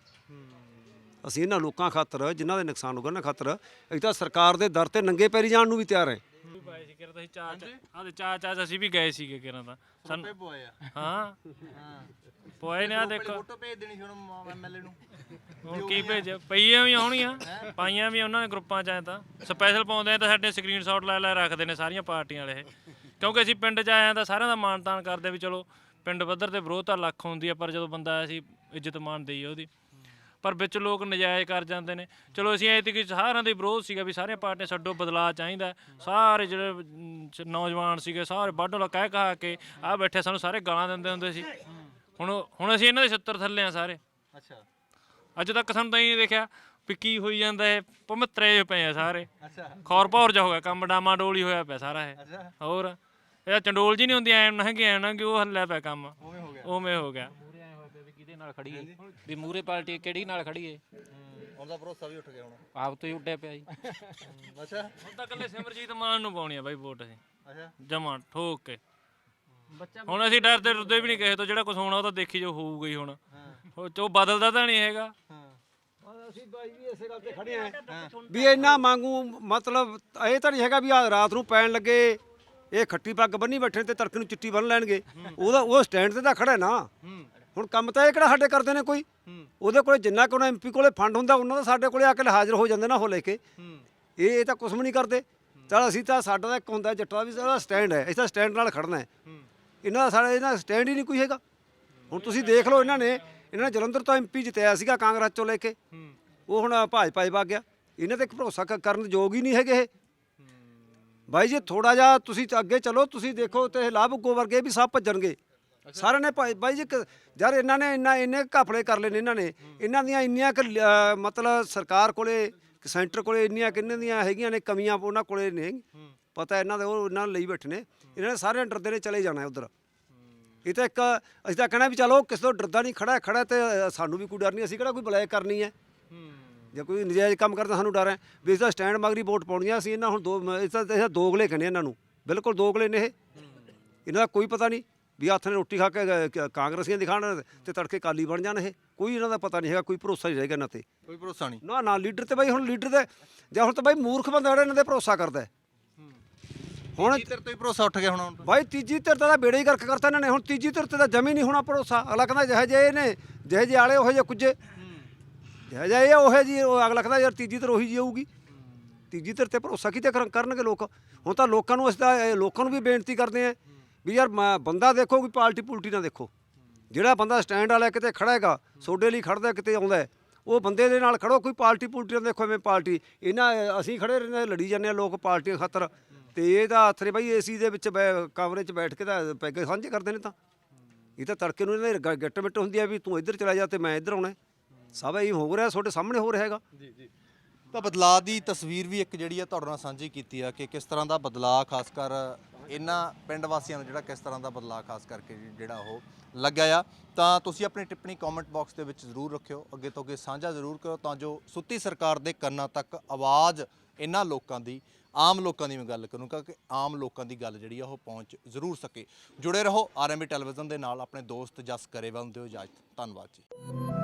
ਅਸੀਂ ਇਹਨਾਂ ਲੋਕਾਂ ਖਾਤਰ ਜਿਨ੍ਹਾਂ ਦੇ ਨੁਕਸਾਨ ਹੋ ਗਏ ਉਹਨਾਂ ਖਾਤਰ ਅਸੀਂ ਤਾਂ ਸਰਕਾਰ ਦੇ ਦਰ ਤੇ ਨੰਗੇ ਪੈਰੀ ਜਾਣ ਨੂੰ ਵੀ ਤਿਆਰ ਹਾਂ। ਪਾਏ ਸੀ ਕਿਰਾਂ ਤਾਂ ਅਸੀਂ ਚਾਰ ਆਹ ਤੇ ਚਾਰ ਚਾਰ ਅਸੀਂ ਵੀ ਗਏ ਸੀਗੇ ਕਿਰਾਂ ਤਾਂ। ਸਾਨੂੰ ਹਾਂ। ਪੋਏ ਨੇ ਆ ਦੇਖੋ। ਫੋਟੋ ਭੇਜ ਦੇਣੀ ਸੀ ਹੁਣ ਐਮਐਲਏ ਨੂੰ। ਹੁਣ ਕੀ ਭੇਜ ਪਈਆਂ ਵੀ ਆਉਣੀਆਂ ਪਾਈਆਂ ਵੀ ਉਹਨਾਂ ਨੇ ਗਰੁੱਪਾਂ 'ਚ ਐ ਤਾਂ। ਸਪੈਸ਼ਲ ਪਾਉਂਦੇ ਆ ਤਾਂ ਸਾਡੇ ਸਕਰੀਨਸ਼ਾਟ ਲੈ ਲੈ ਰੱਖਦੇ ਨੇ ਸਾਰੀਆਂ ਪਾਰਟੀਆਂ ਵਾਲੇ ਇਹ। ਕਿਉਂਕਿ ਅਸੀਂ ਪਿੰਡ 'ਚ ਆਏ ਆ ਤਾਂ ਸਾਰਿਆਂ ਦਾ ਮਾਣ ਤਾਣ ਕਰਦੇ ਵੀ ਚਲੋ ਪਿੰਡ ਪੱਧਰ ਤੇ ਵਿਰੋਧ ਤਾਂ ਲੱਖ ਹੁੰਦੀ ਆ ਪਰ ਜਦੋਂ ਬੰਦਾ ਅਸੀਂ ਇੱਜ਼ਤ ਮਾਣ ਦੇਈਏ ਉਹਦੀ। ਪਰ ਵਿੱਚ ਲੋਕ ਨਜਾਇਜ਼ ਕਰ ਜਾਂਦੇ ਨੇ। ਚਲੋ ਅਸੀਂ ਐ ਕਿ ਸਾਰਿਆਂ ਦੇ ਵਿਰੋਧ ਸੀਗਾ ਵੀ ਸਾਰੀਆਂ ਪਾਰਟੀਆਂ ਛੱਡੋ ਬਦਲਾਅ ਚਾਹੀਦਾ ਸਾਰੇ ਜਿਹੜੇ ਅਮ, ਚ- ਨੌਜਵਾਨ ਸੀਗੇ ਸਾਰੇ ਬਾਡੋਲਾ ਕਹਿ ਕਹਾ ਕੇ ਆ ਬੈਠੇ ਸਾਨੂੰ ਸਾਰੇ ਗਾਲਾਂ ਦਿੰਦੇ ਹੁੰਦੇ ਸੀ। ਹੁਣ ਹੁਣ ਅਸੀਂ ਇਹਨਾਂ ਦੇ 70 ਥੱਲੇ ਆ ਸਾਰੇ। ਅੱਛਾ। ਅੱਜ ਤੱਕ ਸਾਨੂੰ ਤਾਂ ਇਹ ਨਹੀਂ ਦੇਖਿਆ ਵੀ ਕੀ ਹੋਈ ਜਾਂਦਾ ਹੈ ਪਮਤਰੇ ਜਿਹੇ ਪਏ ਆ ਸਾਰੇ। ਅੱਛਾ। ਖੌਰ ਭੌਰ ਜਾ ਹੋ ਗਿਆ ਕੰਮ ਡਾਮਾ ਡੋਲੀ ਹੋਇਆ ਪਿਆ ਸਾਰਾ ਇਹ। ਅੱਛਾ। ਹੋਰ ਇਹ ਚੰਡੋਲ ਜੀ ਨਹੀਂ ਹੁੰਦੀ ਐ ਨਾ ਕਿ ਐ ਨਾ ਕਿ ਉਹ ਹੱਲਿਆ ਪਿਆ ਕੰਮ। ਉਵੇਂ ਹੋ ਗਿਆ। ਉਵੇਂ ਹੋ ਗਿਆ। ਆਏ ਹੋਏ ਪਏ ਵੀ ਨਾਲ ਮੂਰੇ ਪਾਰਟੀ ਕਿਹੜੀ ਨਾਲ ਖੜੀਏ ਹੁਣ ਦਾ ਭਰੋਸਾ ਵੀ ਉੱਠ ਗਿਆ ਹੁਣ। ਆਪ ਤੋਂ ਹੀ ਉੱਡਿਆ ਪਿਆ ਜੀ। ਅੱਛਾ। ਹੁਣ ਤਾਂ ਇਕੱਲੇ ਸਿਮਰਜੀਤ ਮਾਨ ਨੂੰ ਪਾਉਣੀ ਆ ਬਾਈ ਵੋਟ ਅਸੀਂ ਅੱਛਾ। ਜਮਾ ਠੋਕ ਕੇ। ਹੁਣ ਅਸੀਂ ਡਰਦੇ ਡਰਦੇ ਵੀ ਨਹੀਂ ਕਿਸੇ ਤੋਂ ਜਿਹੜਾ ਕੁਝ ਹੋਣਾ ਉਹ ਤਾਂ ਦੇਖੀ ਜੋ ਹੋਊਗਾ ਹੀ ਹੁਣ। ਉਹ ਉਹ ਬਦਲਦਾ ਤਾਂ ਨਹੀਂ ਹੈਗਾ। ਅਸੀਂ ਬਾਈ ਵੀ ਇਸੇ ਗੱਲ ਤੇ ਖੜੇ ਆਂ। ਵੀ ਇੰਨਾ ਮੰਗੂ ਮਤਲਬ ਇਹ ਤਾਂ ਨਹੀਂ ਹੈਗਾ ਵੀ ਆ ਰਾਤ ਨੂੰ ਪੈਣ ਲੱਗੇ ਇਹ ਖੱਟੀ ਪੱਗ ਬੰਨੀ ਬੈਠੇ ਤੇ ਤੜਕੇ ਨੂੰ ਚਿੱਟੀ ਬੰਨ ਲੈਣਗੇ। ਉਹਦਾ ਉਹ ਸਟੈਂਡ ਤੇ ਤਾਂ ਖੜਾ ਹੈ ਨਾ। ਹੁਣ ਕੰਮ ਤਾਂ ਇਹ ਕਿਹੜਾ ਸਾਡੇ ਕਰਦੇ ਨੇ ਕੋਈ? ਉਹਦੇ ਕੋਲੇ ਜਿੰਨਾ ਕੋਲ ਐਮਪੀ ਕੋਲੇ ਫੰਡ ਹੁੰਦਾ ਉਹਨਾਂ ਦਾ ਸਾਡੇ ਕੋਲੇ ਆ ਕੇ ਹਾਜ਼ਰ ਹੋ ਜਾਂਦੇ ਨਾ ਉਹ ਲੈ ਕੇ। ਇਹ ਇਹ ਤਾਂ ਕੁਝ ਵੀ ਨਹੀਂ ਕਰਦੇ। ਚਲ ਅਸੀਂ ਤਾਂ ਸਾਡਾ ਤਾਂ ਇੱਕ ਹੁੰਦਾ ਜੱਟਾ ਵੀ ਸਾਡਾ ਸਟੈਂਡ ਹੈ ਅਸੀਂ ਤਾਂ ਸਟੈਂਡ ਨਾਲ ਖੜਨਾ ਹੈ। ਇਹਨਾਂ ਦਾ ਸਾਡਾ ਇਹਨਾਂ ਸਟੈਂਡ ਹੀ ਨਹੀਂ ਕੋਈ ਹੈਗਾ। ਹੁਣ ਤੁਸੀਂ ਦੇਖ ਲਓ ਇਹਨਾਂ ਨੇ ਇਹਨਾਂ ਨੇ ਜਲੰਧਰ ਤੋਂ ਐਮਪੀ ਜਿੱਤਿਆ ਸੀਗਾ ਕਾਂਗਰਸ ਚੋਂ ਲੈ ਕੇ। ਉਹ ਹੁਣ ਭਾਜਪਾ 'ਚ ਵਗ ਗਿਆ। ਇਹਨਾਂ ਤੇ ਇੱਕ ਭਰੋਸਾ ਕਰਨ ਯੋਗ ਹੀ ਨਹੀਂ ਹੈਗੇ ਇਹ। ਬਾਈ ਜੀ ਥੋੜਾ ਜਿਹਾ ਤੁਸੀਂ ਅੱਗੇ ਚਲੋ ਤੁਸੀਂ ਦੇਖੋ ਤੇ ਲਾਭ ਗੋ ਵਰਗੇ ਵੀ ਸਭ ਭੱਜਣਗੇ। ਸਾਰਿਆਂ ਨੇ ਭਾਈ ਬਾਈ ਜੀ ਕ- ਯਾਰ ਇਹਨਾਂ ਨੇ ਇੰਨਾ ਇੰਨੇ ਘਪਲੇ ਕਰ ਲਏ ਨੇ ਇਹਨਾਂ ਨੇ। ਇਹਨਾਂ ਦੀਆਂ ਇੰਨੀਆਂ ਕੁ ਲ- ਅਹ ਮਤਲਬ ਸਰਕਾਰ ਕੋਲੇ ਸੈਂਟਰ ਕੋਲੇ ਇੰਨੀਆਂ ਕਿੰਨੇ ਦੀਆਂ ਹੈਗੀਆਂ ਨੇ ਕਮੀਆਂ ਉਹਨਾਂ ਕੋਲੇ ਨੇ ਪਤਾ ਇਹਨਾਂ ਦੇ ਉਹ ਇਹਨਾਂ ਲਈ ਬੈਠੇ ਨੇ। ਇਹਨਾਂ ਨੇ ਸਾਰੇ ਡਰਦੇ ਨੇ ਚਲੇ ਜਾਣਾ ਉਧਰ। ਇਹ ਤਾਂ ਇੱਕ ਅਸੀਂ ਤਾਂ ਕਹਿਣਾ ਵੀ ਚਲੋ ਕਿਸੇ ਤੋਂ ਡਰਦਾ ਨਹੀਂ ਖੜਾ ਹੈ, ਖੜਾ ਹੈ ਤੇ ਅ, ਸਾਨੂੰ ਵੀ ਕੋਈ ਡਰ ਨਹੀਂ ਅਸੀਂ ਕਿਹੜਾ ਕੋਈ ਬਲੈਕ ਕਰਨੀ ਹੈ। ਜੇ ਕੋਈ ਨਜਾਇਜ਼ ਕੰਮ ਕਰਦਾ ਸਾਨੂੰ ਡਰ ਹੈ। ਵੀ ਇਸ ਦਾ ਸਟੈਂਡ ਮਗਰੀ ਵੋਟ ਪਾਉਣੀਆਂ ਅਸੀਂ ਇਹਨਾਂ ਹੁਣ ਦੋ ਮ- ਇਸ ਦਾ ਇਹ ਦੋਗਲੇ ਕਹਿੰਦੇ ਇਹਨਾਂ ਨੂੰ। ਬਿਲਕੁਲ ਦੋਗਲੇ ਨੇ ਇਹ। ਇਹਨਾਂ ਦਾ ਕੋਈ ਪਤਾ ਨਹੀਂ। ਵੀ ਹੱਥ ਨੇ ਰੋਟੀ ਖਾ ਕੇ ਕਾਂਗਰਸੀਆਂ ਦਿਖਾਣ ਤੇ ਤੜਕੇ ਕਾਲੀ ਬਣ ਜਾਣ ਇਹ। ਕੋਈ ਇਹਨਾਂ ਦਾ ਪਤਾ ਨਹੀਂ ਹੈਗਾ ਕੋਈ ਭਰੋਸਾ ਨਹੀਂ ਰਹੇਗਾ ਇਹਨਾਂ ਤੇ। ਕੋਈ ਭਰੋਸਾ ਨਹੀਂ। ਨਾ ਨਾ ਲੀਡਰ ਤੇ ਬਾਈ ਹੁਣ ਲੀਡਰ ਦੇ ਜਾਂ ਹੁਣ ਤਾਂ ਬਾਈ ਮੂਰਖ ਬੰਦਾ ਜਿਹੜਾ ਇਹਨਾਂ ਤੇ ਭਰੋਸਾ ਕਰਦਾ ਹੈ। ਹੁਣ ਕੀ ਤੇਰੇ ਤੋਂ ਹੀ ਭਰੋਸਾ ਉੱਠ ਗਿਆ ਹੁਣ ਹੁਣ। ਬਾਈ ਤੀਜੀ ਧਿਰ ਦਾ ਤਾਂ ਬੇੜਾ ਹੀ ਕਰਕੇ ਕਰਤਾ ਇਹਨਾਂ ਨੇ। ਹੁਣ ਤੀਜੀ ਧਿਰ ਤੇ ਤਾਂ ਜਮੀ ਨਹੀਂ ਹੋਣਾ ਭਰੋਸਾ। ਅਗਲਾ ਕਹਿੰਦਾ ਜਿਹੇ ਜਿਹੇ ਨੇ ਜਿਹੇ ਜਿਹੇ ਆਲੇ ਉਹੇ ਜਿਹੇ ਕੁਝੇ ਜਿਹੇ ਜਿਹੇ ਇਹ ਉਹੇ ਜੀ ਉਹ ਅਗਲਾ ਕਹਿੰਦਾ ਯਾਰ ਤੀਜੀ ਧਿਰ ਉਹੀ ਜੀ ਆਊਗੀ ਤੀਜੀ ਧਿਰ ਤੇ ਭਰੋਸਾ ਕਿਤੇ ਕਰਨ- ਕਰਨਗੇ ਲੋਕ। ਹੁਣ ਤਾਂ ਲੋਕਾਂ ਨੂੰ ਅਸੀਂ ਤਾਂ ਇਹ ਲੋਕਾਂ ਨੂੰ ਵੀ ਬੇਨਤੀ ਕਰਦੇ ਆਂ। ਵੀ ਯਾਰ ਮੈਂ- ਬੰਦਾ ਦੇਖੋ ਕੋਈ ਪਾਰਟੀ ਪੁਲਟੀ ਨਾ ਦੇਖੋ। ਜਿਹੜਾ ਬੰਦਾ ਸਟੈਂਡ ਵਾਲਾ ਕਿਤੇ ਖੜਾ ਹੈਗਾ, ਸੋਡੇ ਲਈ ਖੜਦਾ ਕਿਤੇ ਆਉਂਦਾ ਉਹ ਬੰਦੇ ਦੇ ਨਾਲ ਖੜੋ, ਕੋਈ ਪਾਰਟੀ ਪੁਲਟੀ ਨਾ ਦੇਖੋ ਐਵੇਂ ਪਾਰਟੀ ਇਹਨਾਂ, ਅਸੀਂ ਖੜੇ ਰਹਿੰਦੇ ਲੜੀ ਜਾਂਦੇ ਆ ਲੋਕ ਪਾਰਟੀਆਂ ਖਾਤਰ। ਤੇ ਇਹ ਤਾਂ ਹੱਥ ਨੇ ਬਾਈ ਏਸੀ ਦੇ ਵਿੱਚ ਬੈ- ਕਮਰੇ 'ਚ ਬੈਠ ਕੇ ਤਾਂ ਪੈਗੇ ਸਾਂਝੇ ਕਰਦੇ ਨੇ ਤਾਂ। ਇਹ ਤਾਂ ਤੜਕੇ ਨੂੰ ਇਹਨਾਂ ਦੀ ਗੱਟ ਮਿੱਟ ਹੁੰਦੀ ਆ ਵੀ ਤੂੰ ਇੱਧਰ ਚਲਾ ਜਾ ਤੇ ਮੈਂ ਇੱਧਰ ਆਉਣਾ ਸਭ ਇਹ ਹੋ ਰਿਹਾ ਤੁਹਾਡੇ ਸਾਹਮਣੇ ਹੋ ਰਿਹਾ ਹੈਗਾ। ਤਾਂ ਬਦਲਾਅ ਦੀ ਤਸਵੀਰ ਵੀ ਇੱਕ ਜਿਹੜੀ ਆ ਤੁਹਾਡੇ ਨਾਲ ਸਾਂਝੀ ਕੀਤੀ ਆ ਕਿ ਕਿਸ ਤਰ੍ਹਾਂ ਦਾ ਬਦਲਾਅ ਖਾਸ ਕਰ ਇਹਨਾਂ ਪਿੰਡ ਵਾਸੀਆਂ ਨੂੰ ਜਿਹੜਾ ਕਿਸ ਤਰ੍ਹਾਂ ਦਾ ਬਦਲਾਅ ਖਾਸ ਕਰਕੇ ਜਿਹੜਾ ਉਹ ਲੱਗਿਆ ਆ, ਤਾਂ ਤੁਸੀਂ ਆਪਣੀ ਟਿੱਪਣੀ ਕਮੈਂਟ ਬਾਕਸ ਦੇ ਵਿੱਚ ਜ਼ਰੂਰ ਰੱਖਿਓ, ਅੱਗੇ ਤੋਂ ਅੱਗੇ ਸਾਂਝਾ ਜ਼ਰੂਰ ਕਰੋ ਤਾਂ ਜੋ ਸੁੱਤੀ ਸਰਕਾਰ ਦੇ ਕੰਨਾਂ ਤੱਕ ਆਵਾਜ਼ ਇਹਨਾਂ ਲੋਕਾਂ ਦੀ, ਆਮ ਲੋਕਾਂ ਦੀ ਮੈਂ ਗੱਲ ਕਰੂੰਗਾ ਕਿ ਆਮ ਲੋਕਾਂ ਦੀ ਗੱਲ ਜਿਹੜੀ ਆ ਉਹ ਪਹੁੰਚ ਜ਼ਰੂਰ ਸਕੇ। ਜੁੜੇ ਰਹੋ ਆਰਐਮਬੀ ਟੈਲੀਵਿਜ਼ਨ ਦੇ ਨਾਲ, ਆਪਣੇ ਦੋਸਤ ਜਸ ਕਰੇਵਾਲ ਦਿਓ ਇਜਾਜ਼ਤ ਧੰਨਵਾਦ ਜੀ।